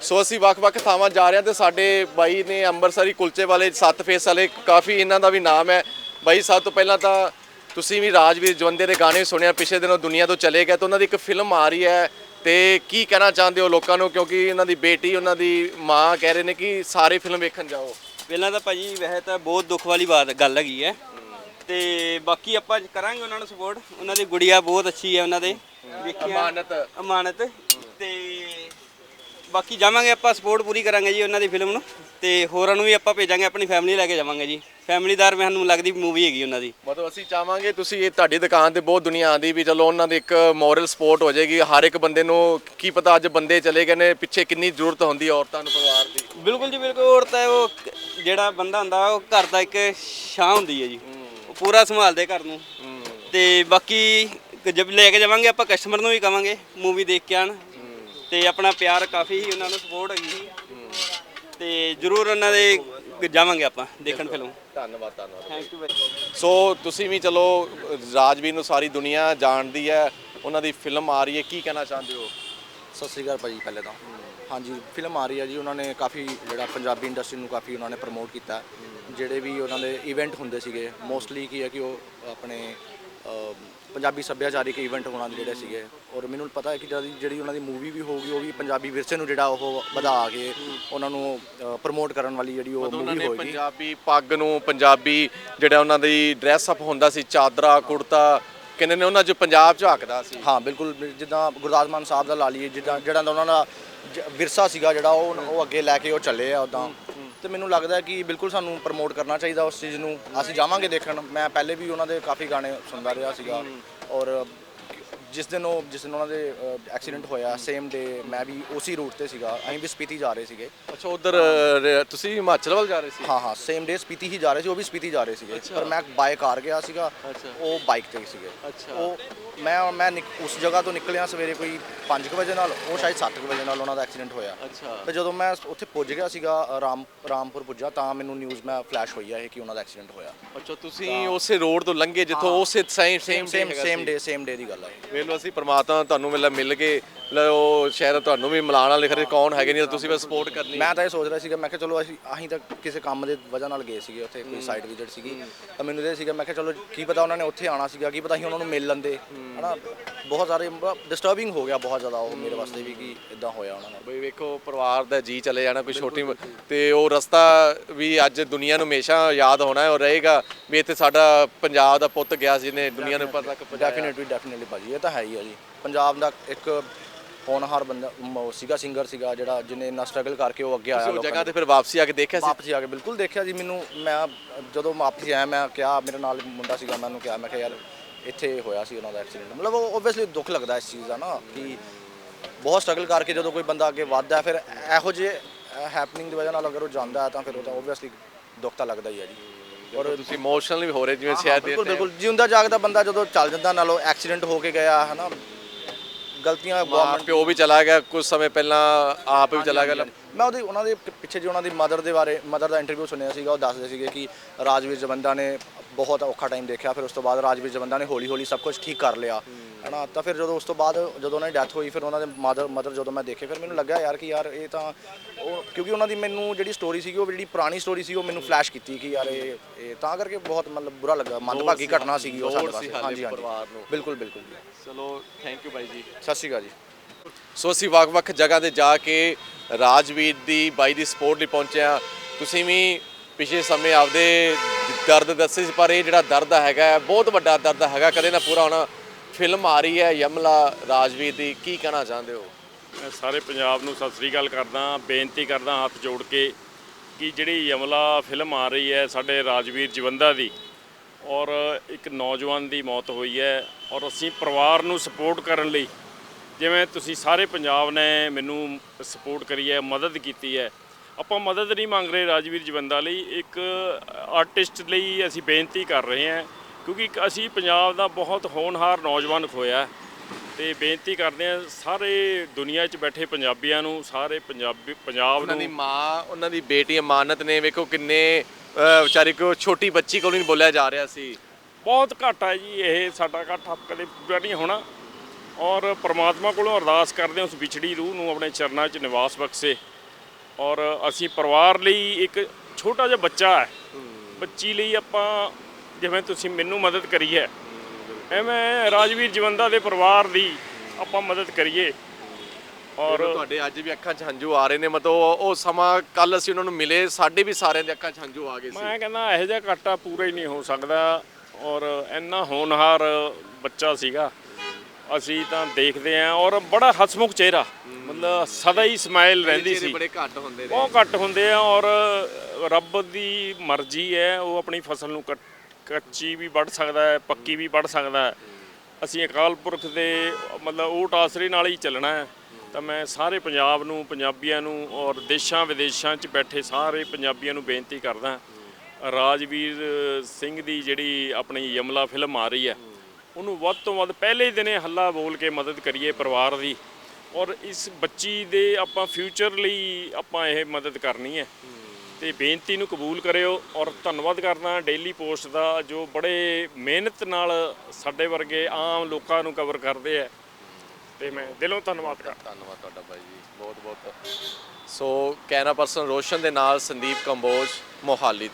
ਸੋ ਅਸੀਂ ਵੱਖ-ਵੱਖ ਥਾਵਾਂ ਜਾ ਰਹੇ ਹਾਂ ਤੇ ਸਾਡੇ ਬਾਈ ਨੇ ਅੰਮ੍ਰਿਤਸਰੀ ਕੁਲਚੇ ਵਾਲੇ ਸੱਤ ਫੇਸ ਵਾਲੇ ਕਾਫੀ ਇਹਨਾਂ ਦਾ ਵੀ ਨਾਮ ਹੈ। ਬਾਈ ਸਭ ਤੋਂ ਪਹਿਲਾਂ ਤਾਂ ਤੁਸੀਂ ਵੀ ਰਾਜਵੀਰ ਜਵੰਦੇ ਦੇ ਗਾਣੇ ਸੁਣਿਆ ਪਿਛਲੇ ਦਿਨੋਂ ਦੁਨੀਆ ਤੋਂ ਚਲੇ ਗਏ ਤਾਂ ਉਹਨਾਂ ਦੀ ਇੱਕ ਫਿਲਮ ਆ ਰਹੀ ਹੈ। ਤੇ ਕੀ ਕਹਿਣਾ ਚਾਹੁੰਦੇ ਹੋ ਲੋਕਾਂ ਨੂੰ? ਕਿਉਂਕਿ ਇਹਨਾਂ ਦੀ ਬੇਟੀ ਉਹਨਾਂ ਦੀ ਮਾਂ ਕਹਿ ਰਹੇ ਨੇ ਕਿ ਸਾਰੇ ਫਿਲਮ ਵੇਖਣ ਜਾਓ। ਪਹਿਲਾਂ ਤਾਂ ਭਾਜੀ ਵੈਸੇ ਤਾਂ ਬਹੁਤ ਦੁੱਖ ਵਾਲੀ ਬਾਤ ਗੱਲ ਹੈਗੀ ਹੈ। ਤੇ ਬਾਕੀ ਆਪਾਂ ਕਰਾਂਗੇ ਉਹਨਾਂ ਨੂੰ ਸਪੋਰਟ ਉਹਨਾਂ ਦੀ ਗੁੜੀਆ ਬਹੁਤ ਅੱਛੀ ਹੈ ਉਹਨਾਂ ਦੇ। ਵੇਖਿਆ। ਅਮਾਨਤ। ਅਮਾਨਤ। ਤੇ ਬਾਕੀ ਜਾਵਾਂਗੇ ਆਪਾਂ ਸਪੋਰਟ ਪੂਰੀ ਕਰਾਂਗੇ ਜੀ ਉਹਨਾਂ ਦੀ ਫਿਲਮ ਨੂੰ। ਤੇ ਹੋਰਾਂ ਨੂੰ ਵੀ ਆਪਾਂ ਭੇਜਾਂਗੇ ਆਪਣੀ ਫੈਮਿਲੀ ਲੈ ਕੇ ਜਾਵਾਂਗੇ ਜੀ। ਫੈਮਿਲੀਦਾਰ ਮੈਨੂੰ ਲੱਗਦੀ ਮੂਵੀ ਹੈਗੀ ਉਹਨਾਂ ਦੀ। ਮਤਲਬ ਅਸੀਂ ਚਾਹਾਂਗੇ ਤੁਸੀਂ ਇਹ ਤੁਹਾਡੀ ਦੁਕਾਨ ਤੇ ਬਹੁਤ ਦੁਨੀਆ ਆਂਦੀ ਵੀ ਚਲੋ ਉਹਨਾਂ ਦੀ ਇੱਕ ਮੋਰਲ ਸਪੋਰਟ ਹੋ ਜਾਏਗੀ। ਹਰ ਇੱਕ ਬੰਦੇ ਨੂੰ ਕੀ ਪਤਾ ਅੱਜ ਬੰਦੇ ਚਲੇ ਗਏ ਨੇ ਪਿੱਛੇ ਕਿੰਨੀ ਜ਼ਰੂਰਤ ਹੁੰਦੀ ਹੈ ਔਰਤਾਂ ਨੂੰ ਪਰਿਵਾਰ ਦੀ। ਬਿਲਕੁਲ ਜੀ ਬਿਲਕੁਲ। ਔਰਤ ਹੈ ਉਹ ਜਿਹੜਾ ਬੰਦਾ ਹੁੰਦਾ ਉਹ ਘਰ ਦਾ ਇੱਕ ਛਾਂ ਹੁੰਦੀ ਹੈ ਜੀ। ਪੂਰਾ ਸੰਭਾਲਦੇ ਘਰ ਨੂੰ। ਤੇ ਬਾਕੀ ਜਦ ਲੈ ਕੇ ਜਾਵਾਂਗੇ ਆਪਾਂ ਕਸਟਮਰ ਨੂੰ ਵੀ ਕਵਾਂਗੇ ਮੂਵੀ ਦੇਖ ਕੇ ਆਣ ਤੇ ਆਪਣਾ ਪਿਆਰ ਕਾਫੀ ਹੀ ਉਹਨਾਂ ਨੂੰ ਸਪੋਰਟ ਹੈਗੀ ਤੇ ਜਰੂਰ ਉਹਨਾਂ ਦੇ ਜਾਵਾਂਗੇ ਆਪਾਂ ਦੇਖਣ ਫਿਲਮ। ਧੰਨਵਾਦ ਧੰਨਵਾਦ। ਥੈਂਕ ਯੂ ਸੋ ਤੁਸੀਂ ਵੀ ਚਲੋ ਰਾਜਵੀਰ ਨੂੰ ਸਾਰੀ ਦੁਨੀਆ ਜਾਣਦੀ ਹੈ ਉਹਨਾਂ ਦੀ ਫਿਲਮ ਆ ਰਹੀ ਹੈ ਕੀ ਕਹਿਣਾ ਚਾਹੁੰਦੇ ਹੋ? ਸਤਿ ਸ੍ਰੀ ਅਕਾਲ ਭਾਜੀ ਪਹਿਲੇ ਤਾਂ। ਹਾਂਜੀ ਫਿਲਮ ਆ ਰਹੀ ਹੈ ਜੀ ਉਹਨਾਂ ਨੇ ਕਾਫੀ ਜਿਹੜਾ ਪੰਜਾਬੀ ਇੰਡਸਟਰੀ ਨੂੰ ਕਾਫੀ ਉਹਨਾਂ ਨੇ ਪ੍ਰਮੋਟ ਕੀਤਾ। ਜਿਹੜੇ ਵੀ ਉਹਨਾਂ ਦੇ ਇਵੈਂਟ ਹੁੰਦੇ ਸੀਗੇ ਮੋਸਟਲੀ ਕੀ ਹੈ ਕਿ ਉਹ ਆਪਣੇ ਪੰਜਾਬੀ ਸੱਭਿਆਚਾਰਿਕ ਇਵੈਂਟ ਹੋਣਾ ਦੇ ਜਿਹੜੇ ਸੀਗੇ। ਔਰ ਮੈਨੂੰ ਪਤਾ ਹੈ ਕਿ ਜਿਹੜੀ ਉਹਨਾਂ ਦੀ ਮੂਵੀ ਵੀ ਹੋਊਗੀ ਉਹ ਵੀ ਪੰਜਾਬੀ ਵਿਰਸੇ ਨੂੰ ਜਿਹੜਾ ਉਹ ਵਧਾ ਕੇ ਉਹਨਾਂ ਨੂੰ ਪ੍ਰਮੋਟ ਕਰਨ ਵਾਲੀ ਜਿਹੜੀ ਉਹ ਮੂਵੀ ਹੋਏਗੀ। ਪੰਜਾਬੀ ਪੱਗ ਨੂੰ ਪੰਜਾਬੀ ਜਿਹੜਾ ਉਹਨਾਂ ਦੀ ਡਰੈਸ ਅਪ ਹੁੰਦਾ ਸੀ ਚਾਦਰਾ ਕੁੜਤਾ ਕਹਿੰਦੇ ਨੇ ਉਹਨਾਂ 'ਚ ਪੰਜਾਬ ਝਾਕਦਾ ਸੀ। ਹਾਂ ਬਿਲਕੁਲ ਜਿੱਦਾਂ ਗੁਰਦਾਸ ਮਾਨ ਸਾਹਿਬ ਦਾ ਲਾ ਲਈਏ ਜਿੱਦਾਂ ਜਿਹੜਾ ਉਹਨਾਂ ਦਾ ਵਿਰਸਾ ਸੀਗਾ ਜਿਹੜਾ ਉਹ ਉਹ ਅੱਗੇ ਲੈ ਕੇ ਉਹ ਚੱਲੇ ਆ ਉਦਾਂ ਤੇ ਮੈਨੂੰ ਲੱਗਦਾ ਕਿ ਬਿਲਕੁਲ ਸਾਨੂੰ ਪ੍ਰਮੋਟ ਕਰਨਾ ਚਾਹੀਦਾ ਉਸ ਚੀਜ਼ ਨੂੰ। ਅਸੀਂ ਜਾਵਾਂਗੇ ਦੇਖਣ। ਮੈਂ ਪਹਿਲੇ ਵੀ ਉਹਨਾਂ ਦੇ ਕਾਫੀ ਗਾਣੇ ਸੁਣਦਾ ਰਿਹਾ ਸੀਗਾ। ਔਰ ਜਿਸ ਦਿਨ ਉਹ ਜਿਸ ਦਿਨ ਉਹਨਾਂ ਦੇ ਐਕਸੀਡੈਂਟ ਹੋਇਆ ਸੇਮ ਡੇ ਮੈਂ ਵੀ ਉਸੇ ਰੂਟ ਤੇ ਸੀਗਾ। ਅਸੀਂ ਵੀ ਸਪੀਤੀ ਜਾ ਰਹੇ ਸੀਗੇ। ਅੱਛਾ ਉਧਰ ਤੁਸੀਂ ਹਿਮਾਚਲ ਵੱਲ ਜਾ ਰਹੇ ਸੀ? ਹਾਂ ਹਾਂ ਸੇਮ ਡੇ ਸਪੀਤੀ ਹੀ ਜਾ ਰਹੇ ਸੀ ਉਹ ਵੀ ਸਪੀਤੀ ਜਾ ਰਹੇ ਸੀਗੇ। ਪਰ ਮੈਂ ਬਾਈ ਕਾਰ ਗਿਆ ਸੀਗਾ ਉਹ ਬਾਈਕ ਤੇ ਸੀਗੇ। ਉਹ ਮੈਂ ਮੈਂ ਉਸ ਜਗ੍ਹਾ ਤੋਂ ਨਿਕਲਿਆ ਸਵੇਰੇ ਕੋਈ 5 ਵਜੇ ਨਾਲ ਉਹ ਸ਼ਾਇਦ 7 ਵਜੇ ਨਾਲ ਉਹਨਾਂ ਦਾ ਐਕਸੀਡੈਂਟ ਹੋਇਆ। ਤੇ ਜਦੋਂ ਮੈਂ ਉੱਥੇ ਪੁੱਜ ਗਿਆ ਸੀਗਾ ਰਾਮ ਰਾਮਪੁਰ ਪੁੱਜਾ ਤਾਂ ਮੈਨੂੰ ਨਿਊਜ਼ ਮੈਂ ਫਲੈਸ਼ ਹੋਈ ਇਹ ਕਿ ਉਹਨਾਂ ਦਾ ਐਕਸੀਡੈਂਟ ਹੋਇਆ। ਅੱਛਾ ਤੁਸੀਂ ਉਸੇ ਰੋਡ ਤੋਂ ਲੰਘੇ ਜਿੱਥੋਂ ਉਸੇ same same same day same day ਦੀ ਗੱਲ ਹੈ ਲਓ ਅਸੀਂ ਪ੍ਰਮਾਤਮਾ ਤੁਹਾਨੂੰ ਮਿਲ ਮਿਲ ਕੇ ਲੈ ਉਹ ਸ਼ਾਇਦ ਤੁਹਾਨੂੰ ਵੀ ਮਿਲਾਣ ਵਾਲੇ ਖਰੇ ਕੌਣ ਹੈਗੇ ਨਹੀਂ ਤੁਸੀਂ ਬਸ ਸਪੋਰਟ ਕਰਨੀ। ਮੈਂ ਤਾਂ ਇਹ ਸੋਚ ਰਿਹਾ ਸੀਗਾ ਮੈਂ ਕਿਹਾ ਚਲੋ ਅਸੀਂ ਅਸੀਂ ਤਾਂ ਕਿਸੇ ਕੰਮ ਦੇ ਵਜ੍ਹਾ ਨਾਲ ਗਏ ਸੀਗੇ ਉੱਥੇ ਕੋਈ ਸਾਈਡ ਵਿਜ਼ਿਟ ਸੀਗੀ। ਤਾਂ ਮੈਨੂੰ ਇਹ ਸੀਗਾ ਮੈਂ ਕਿਹਾ ਚਲੋ ਕੀ ਪਤਾ ਉਹਨਾਂ ਨੇ ਉੱਥੇ ਆਣਾ ਸੀਗਾ ਕੀ ਪਤਾ ਅਸੀਂ ਉਹਨਾਂ ਨੂੰ ਮਿਲ ਲੈਂਦੇ। ਹਨਾ? ਬਹੁਤ ਸਾਰੇ ਡਿਸਟਰਬਿੰਗ ਹੋ ਗਿਆ ਬਹੁਤ ਜ਼ਿਆਦਾ ਉਹ ਮੇਰੇ ਵਾਸਤੇ ਵੀ ਕਿ ਇਦਾਂ ਹੋਇਆ ਉਹਨਾਂ ਨਾਲ। ਬਈ ਵੇਖੋ ਪਰਿਵਾਰ ਦਾ ਜੀ ਚਲੇ ਜਾਣਾ ਕੋਈ ਛੋਟੀ ਤੇ ਉਹ ਰਸਤਾ ਵੀ ਅੱਜ ਦੁਨੀਆ ਨੂੰ ਹਮੇਸ਼ਾ ਯਾਦ ਹੋਣਾ ਹੈ ਔਰ ਰਹੇਗਾ। ਵੀ ਇੱਥੇ ਸਾਡਾ ਪੰਜਾਬ ਦਾ ਪੁੱਤ ਗਿਆ ਸੀ ਨੇ ਦੁਨੀਆ ਨੂੰ ਪਤਾ ਤੱਕ ਡੈਫੀਨਿਟਲੀ ਡੈਫੀਨਿਟਲੀ ਭਾਜੀ ਇਹ ਤਾਂ ਹੈ ਹੀ ਆ ਜੀ। ਪੰਜਾਬ ਦਾ ਇੱਕ ਹੋਣਹਾਰ ਬੰਦਾ ਮ- ਸੀਗਾ ਸਿੰਗਰ ਸੀਗਾ ਜਿਹੜਾ ਜਿਹਨੇ ਇੰਨਾ ਸਟਰਗਲ ਕਰਕੇ ਉਹ ਅੱਗੇ ਆਇਆ ਲੋਕਾਂ ਜਗ੍ਹਾ ਤੇ ਫਿਰ ਵਾਪਸੀ ਆ ਕੇ ਦੇਖਿਆ ਸੀ? ਵਾਪਸ ਆ ਕੇ ਬਿਲਕੁਲ ਦੇਖਿਆ ਜੀ। ਮੈਨੂੰ ਮੈਂ ਜਦੋਂ ਵਾਪਸ ਆਇਆ ਮੈਂ ਕਿਹਾ ਮੇਰੇ ਨਾਲ ਮੁੰਡਾ ਸੀਗਾ ਮੈਨੂੰ ਕਿਹਾ ਮੈਂ ਕਿਹਾ ਯਾਰ ਇੱਥੇ ਹੋਇਆ ਸੀ ਉਹਨਾਂ ਦਾ ਐਕਸੀਡੈਂਟ ਮਤਲਬ ਉਹ ਓਬਵੀਅਸਲੀ ਦੁੱਖ ਲੱਗਦਾ ਇਸ ਚੀਜ਼ ਦਾ ਨਾ ਕਿ ਬਹੁਤ ਸਟਰਗਲ ਕਰਕੇ ਜਦੋਂ ਕੋਈ ਬੰਦਾ ਅੱਗੇ ਵੱਧਦਾ ਹੈ, ਫਿਰ ਇਹੋ ਜਿਹੇ ਹੈਪਨਿੰਗ ਦੀ ਵਜ੍ਹਾ ਨਾਲ ਅਗਰ ਉਹ ਜਾਂਦਾ ਹੈ ਤਾਂ ਫਿਰ ਉਹ ਤਾਂ ਓਬਵੀਅਸਸਲੀ ਦੁੱਖ ਤਾਂ ਲੱਗਦਾ ਹੀ ਹੈ ਜੀ। ਔਰ ਤੁਸੀਂ ਇਮੋਸ਼ਨਲ ਵੀ ਹੋ ਰਹੇ ਜਿਵੇਂ ਹਾਂ, ਸ਼ਾਇਦ ਬਿਲਕੁਲ ਬਿਲਕੁਲ। ਜਿਉਂਦਾ ਜਾਗਦਾ ਬੰਦਾ ਜਦੋਂ ਚੱਲ ਜਾਂਦਾ ਨਾਲੋਂ ਐਕਸੀਡੈਂਟ ਹੋ ਕੇ ਗਿਆ ਹਨਾ? ਗਲਤੀਆਂ ਗਵਰਨਮੈਂਟ ਪਿਓ ਵੀ ਚਲਾ ਗਿਆ ਕੁਝ ਸਮੇਂ ਪਹਿਲਾਂ ਆਪ ਵੀ ਚਲਾ ਗਿਆ। ਮੈਂ ਉਹਦੀ ਉਹਨਾਂ ਦੇ ਪਿੱਛੇ ਜੇ ਉਹਨਾਂ ਦੀ ਮਦਰ ਦੇ ਬਾਰੇ ਮਦਰ ਦਾ ਇੰਟਰਵਿਊ ਸੁਣਿਆ ਸੀਗਾ ਉਹ ਦੱਸਦੇ ਸੀਗੇ ਕਿ ਰਾਜਵੀਰ ਜਵੰਦਾ ਨੇ ਬਹੁਤ ਔਖਾ ਟਾਈਮ ਦੇਖਿਆ ਫਿਰ ਉਸ ਤੋਂ ਬਾਅਦ ਰਾਜਵੀਰ ਜਵੰਦਾ ਨੇ ਹੌਲੀ ਹੌਲੀ ਸਭ ਕੁਝ ਠੀਕ ਕਰ ਲਿਆ। ਹਨਾ ਤਾਂ ਫਿਰ ਜਦੋਂ ਉਸ ਤੋਂ ਬਾਅਦ ਜਦੋਂ ਉਹਨਾਂ ਦੀ ਡੈਥ ਹੋਈ ਫਿਰ ਉਹਨਾਂ ਦੇ ਮਦਰ ਮਦਰ ਜਦੋਂ ਮੈਂ ਦੇਖੇ ਫਿਰ ਮੈਨੂੰ ਲੱਗਾ ਯਾਰ ਕਿ ਯਾਰ ਇਹ ਤਾਂ ਉਹ ਕਿਉਂਕਿ ਉਹਨਾਂ ਦੀ ਮੈਨੂੰ ਜਿਹੜੀ ਸਟੋਰੀ ਸੀਗੀ ਉਹ ਜਿਹੜੀ ਪੁਰਾਣੀ ਸਟੋਰੀ ਸੀ ਉਹ ਮੈਨੂੰ ਫਲੈਸ਼ ਕੀਤੀ ਕਿ ਯਾਰ ਇਹ ਇਹ ਤਾਂ ਕਰਕੇ ਬਹੁਤ ਮਤਲਬ ਬੁਰਾ ਲੱਗਾ ਮੰਦਭਾਗੀ ਘਟਨਾ ਸੀਗੀ ਉਹ ਸਾਡੇ ਹਾਲੇ ਹਾਂਜੀ ਹਾਂਜੀ। ਪਰਿਵਾਰ ਨੂੰ। ਬਿਲਕੁਲ ਬਿਲਕੁਲ ਚਲੋ ਥੈਂਕ ਯੂ ਬਾਈ ਜੀ। ਸਤਿ ਸ਼੍ਰੀ ਅਕਾਲ ਜੀ। ਸੋ ਅਸੀਂ ਵੱਖ-ਵੱਖ ਜਗ੍ਹਾ ਤੇ ਜਾ ਕੇ ਰਾਜਵੀਰ ਦੀ ਬਾਈ ਦੀ ਸਪੋਰਟ ਲਈ ਪਹੁੰਚਿਆ ਤੁਸੀਂ ਵੀ ਪਿਛਲੇ ਸਮੇਂ ਆਪਦੇ ਦਰਦ ਦੱਸੇ ਸੀ ਪਰ ਇਹ ਜਿਹੜਾ ਦਰਦ ਹੈਗਾ ਬਹੁਤ ਵੱਡਾ ਦਰਦ ਹੈਗਾ ਕਦੇ ਨਾ ਪੂਰਾ ਹੋਣਾ। ਫਿਲਮ ਆ ਰਹੀ ਹੈ ਯਮਲਾ ਰਾਜਵੀਰ ਦੀ, ਕੀ ਕਹਿਣਾ ਚਾਹੁੰਦੇ ਹੋ? ਮੈਂ ਸਾਰੇ ਪੰਜਾਬ ਨੂੰ ਸਤਿ ਸ੍ਰੀ ਅਕਾਲ ਕਰਦਾ ਬੇਨਤੀ ਕਰਦਾ ਹੱਥ ਜੋੜ ਕੇ ਕਿ ਜਿਹੜੀ ਯਮਲਾ ਫਿਲਮ ਆ ਰਹੀ ਹੈ ਸਾਡੇ ਰਾਜਵੀਰ ਜਵੰਦਾ ਦੀ ਔਰ ਇੱਕ ਨੌਜਵਾਨ ਦੀ ਮੌਤ ਹੋਈ ਹੈ ਔਰ ਅਸੀਂ ਪਰਿਵਾਰ ਨੂੰ ਸਪੋਰਟ ਕਰਨ ਲਈ ਜਿਵੇਂ ਤੁਸੀਂ ਸਾਰੇ ਪੰਜਾਬ ਨੇ ਮੈਨੂੰ ਸਪੋਰਟ ਕਰੀ ਹੈ, ਮਦਦ ਕੀਤੀ ਹੈ, ਆਪਾਂ ਮਦਦ ਨਹੀਂ ਮੰਗ ਰਹੇ ਰਾਜਵੀਰ ਜਵੰਦਾ ਲਈ, ਇੱਕ ਆਰਟਿਸਟ ਲਈ ਅਸੀਂ ਬੇਨਤੀ ਕਰ ਰਹੇ ਹਾਂ ਕਿਉਂਕਿ ਅਸੀਂ ਪੰਜਾਬ ਦਾ ਬਹੁਤ ਹੋਣਹਾਰ ਨੌਜਵਾਨ ਖੋਇਆ। ਤੇ ਬੇਨਤੀ ਕਰਦੇ ਹਾਂ ਸਾਰੇ ਦੁਨੀਆ 'ਚ ਬੈਠੇ ਪੰਜਾਬੀਆਂ ਨੂੰ ਸਾਰੇ ਪੰਜਾਬੀ ਪੰਜਾਬ ਉਹਨਾਂ ਦੀ ਨੂੰ ਮਾਂ ਉਹਨਾਂ ਦੀ ਬੇਟੀ ਅਮਾਨਤ ਨੇ ਵੇਖੋ ਕਿੰਨੇ ਵਿਚਾਰੀ ਕੋ ਛੋਟੀ ਬੱਚੀ ਕੋਲ ਨਹੀਂ ਬੋਲਿਆ ਜਾ ਰਿਹਾ ਸੀ। ਬਹੁਤ ਘੱਟ ਹੈ ਜੀ ਇਹ ਸਾਡਾ ਇਕੱਠ ਕਦੇ ਪੂਰਾ ਨਹੀਂ ਹੋਣਾ। ਔਰ ਪ੍ਰਮਾਤਮਾ ਕੋਲੋਂ ਅਰਦਾਸ ਕਰਦੇ ਹਾਂ ਉਸ ਵਿਛੜੀ ਰੂਹ ਨੂੰ ਆਪਣੇ ਚਰਨਾਂ 'ਚ ਨਿਵਾਸ ਬਖਸ਼ੇ। ਔਰ ਅਸੀਂ ਪਰਿਵਾਰ ਲਈ ਇੱਕ ਛੋਟਾ ਜਿਹਾ ਬੱਚਾ ਹੈ। ਬੱਚੀ ਲਈ ਆਪਾਂ ਜਿਵੇਂ ਤੁਸੀਂ ਮੈਨੂੰ ਮਦਦ ਕਰੀ ਹੈ। ਐਵੇਂ ਰਾਜਵੀਰ ਜਵੰਦਾ ਦੇ ਪਰਿਵਾਰ ਦੀ ਆਪਾਂ ਮਦਦ ਕਰੀਏ। ਔਰ ਤੁਹਾਡੇ ਅੱਜ ਵੀ ਅੱਖਾਂ 'ਚ ਹੰਝੂ ਆ ਰਹੇ ਨੇ ਮਤਲਬ ਉਹ ਸਮਾਂ ਕੱਲ ਅਸੀਂ ਉਹਨਾਂ ਨੂੰ ਮਿਲੇ ਸਾਡੇ ਵੀ ਸਾਰਿਆਂ ਦੇ ਅੱਖਾਂ 'ਚ ਹੰਝੂ ਆ ਗਏ ਸੀ। ਮੈਂ ਕਹਿੰਦਾ ਇਹੋ ਜਿਹਾ ਘਾਟਾ ਪੂਰਾ ਹੀ ਨਹੀਂ ਹੋ ਸਕਦਾ ਔਰ ਇੰਨਾ ਹੋਣਹਾਰ ਬੱਚਾ ਸੀਗਾ। ਅਸੀਂ ਤਾਂ ਦੇਖਦੇ ਆਂ ਔਰ ਬੜਾ ਹਸਮੁਖ ਚਿਹਰਾ ਮਤਲਬ ਸਦਾ ਹੀ ਸਮਾਈਲ ਰਹਿੰਦੀ ਸੀ। ਬੜੇ ਘੱਟ ਹੁੰਦੇ ਨੇ ਬਹੁਤ ਘੱਟ ਹੁੰਦੇ ਆ ਔਰ ਰੱਬ ਦੀ ਮਰਜ਼ੀ ਹੈ ਉਹ ਆਪਣੀ ਫਸਲ ਨੂੰ ਕੱਚੀ ਵੀ ਵੱਢ ਸਕਦਾ ਹੈ, ਪੱਕੀ ਵੀ ਵੱਢ ਸਕਦਾ ਹੈ। ਅਸੀਂ ਅਕਾਲ ਪੁਰਖ ਦੇ, ਮਤਲਬ ਓਟ ਆਸਰੇ ਨਾਲ ਹੀ ਚੱਲਣਾ ਹੈ। ਤਾਂ ਮੈਂ ਸਾਰੇ ਪੰਜਾਬ ਨੂੰ, ਪੰਜਾਬੀਆਂ ਨੂੰ ਔਰ ਦੇਸ਼ਾਂ ਵਿਦੇਸ਼ਾਂ 'ਚ ਬੈਠੇ ਸਾਰੇ ਪੰਜਾਬੀਆਂ ਨੂੰ ਬੇਨਤੀ ਕਰਦਾ ਰਾਜਵੀਰ ਸਿੰਘ ਦੀ ਜਿਹੜੀ ਆਪਣੀ ਯਮਲਾ ਫਿਲਮ ਆ ਰਹੀ ਹੈ, ਉਹਨੂੰ ਵੱਧ ਤੋਂ ਵੱਧ ਪਹਿਲੇ ਦਿਨੇ ਹੱਲਾ ਬੋਲ ਕੇ ਮਦਦ ਕਰੀਏ ਪਰਿਵਾਰ ਦੀ। ਔਰ ਇਸ ਬੱਚੀ ਦੇ ਆਪਾਂ ਫਿਊਚਰ ਲਈ ਆਪਾਂ ਇਹ ਮਦਦ ਕਰਨੀ ਹੈ। ਤੇ ਬੇਨਤੀ ਨੂੰ ਕਬੂਲ ਕਰਿਓ ਔਰ ਧੰਨਵਾਦ ਕਰਦਾ ਡੇਲੀ ਪੋਸਟ ਦਾ, ਜੋ ਬੜੇ ਮਿਹਨਤ ਨਾਲ ਸਾਡੇ ਵਰਗੇ ਆਮ ਲੋਕਾਂ ਨੂੰ ਕਵਰ ਕਰਦੇ ਆ। ਤੇ ਮੈਂ ਦਿਲੋਂ ਧੰਨਵਾਦ ਕਰਦਾ। ਧੰਨਵਾਦ ਤੁਹਾਡਾ ਬਾਈ ਜੀ ਬਹੁਤ ਬਹੁਤ ਸੋ ਕੈਮਰਾ ਪਰਸਨ ਰੋਸ਼ਨ ਦੇ ਨਾਲ ਸੰਦੀਪ ਕੰਬੋਜ, ਮੋਹਾਲੀ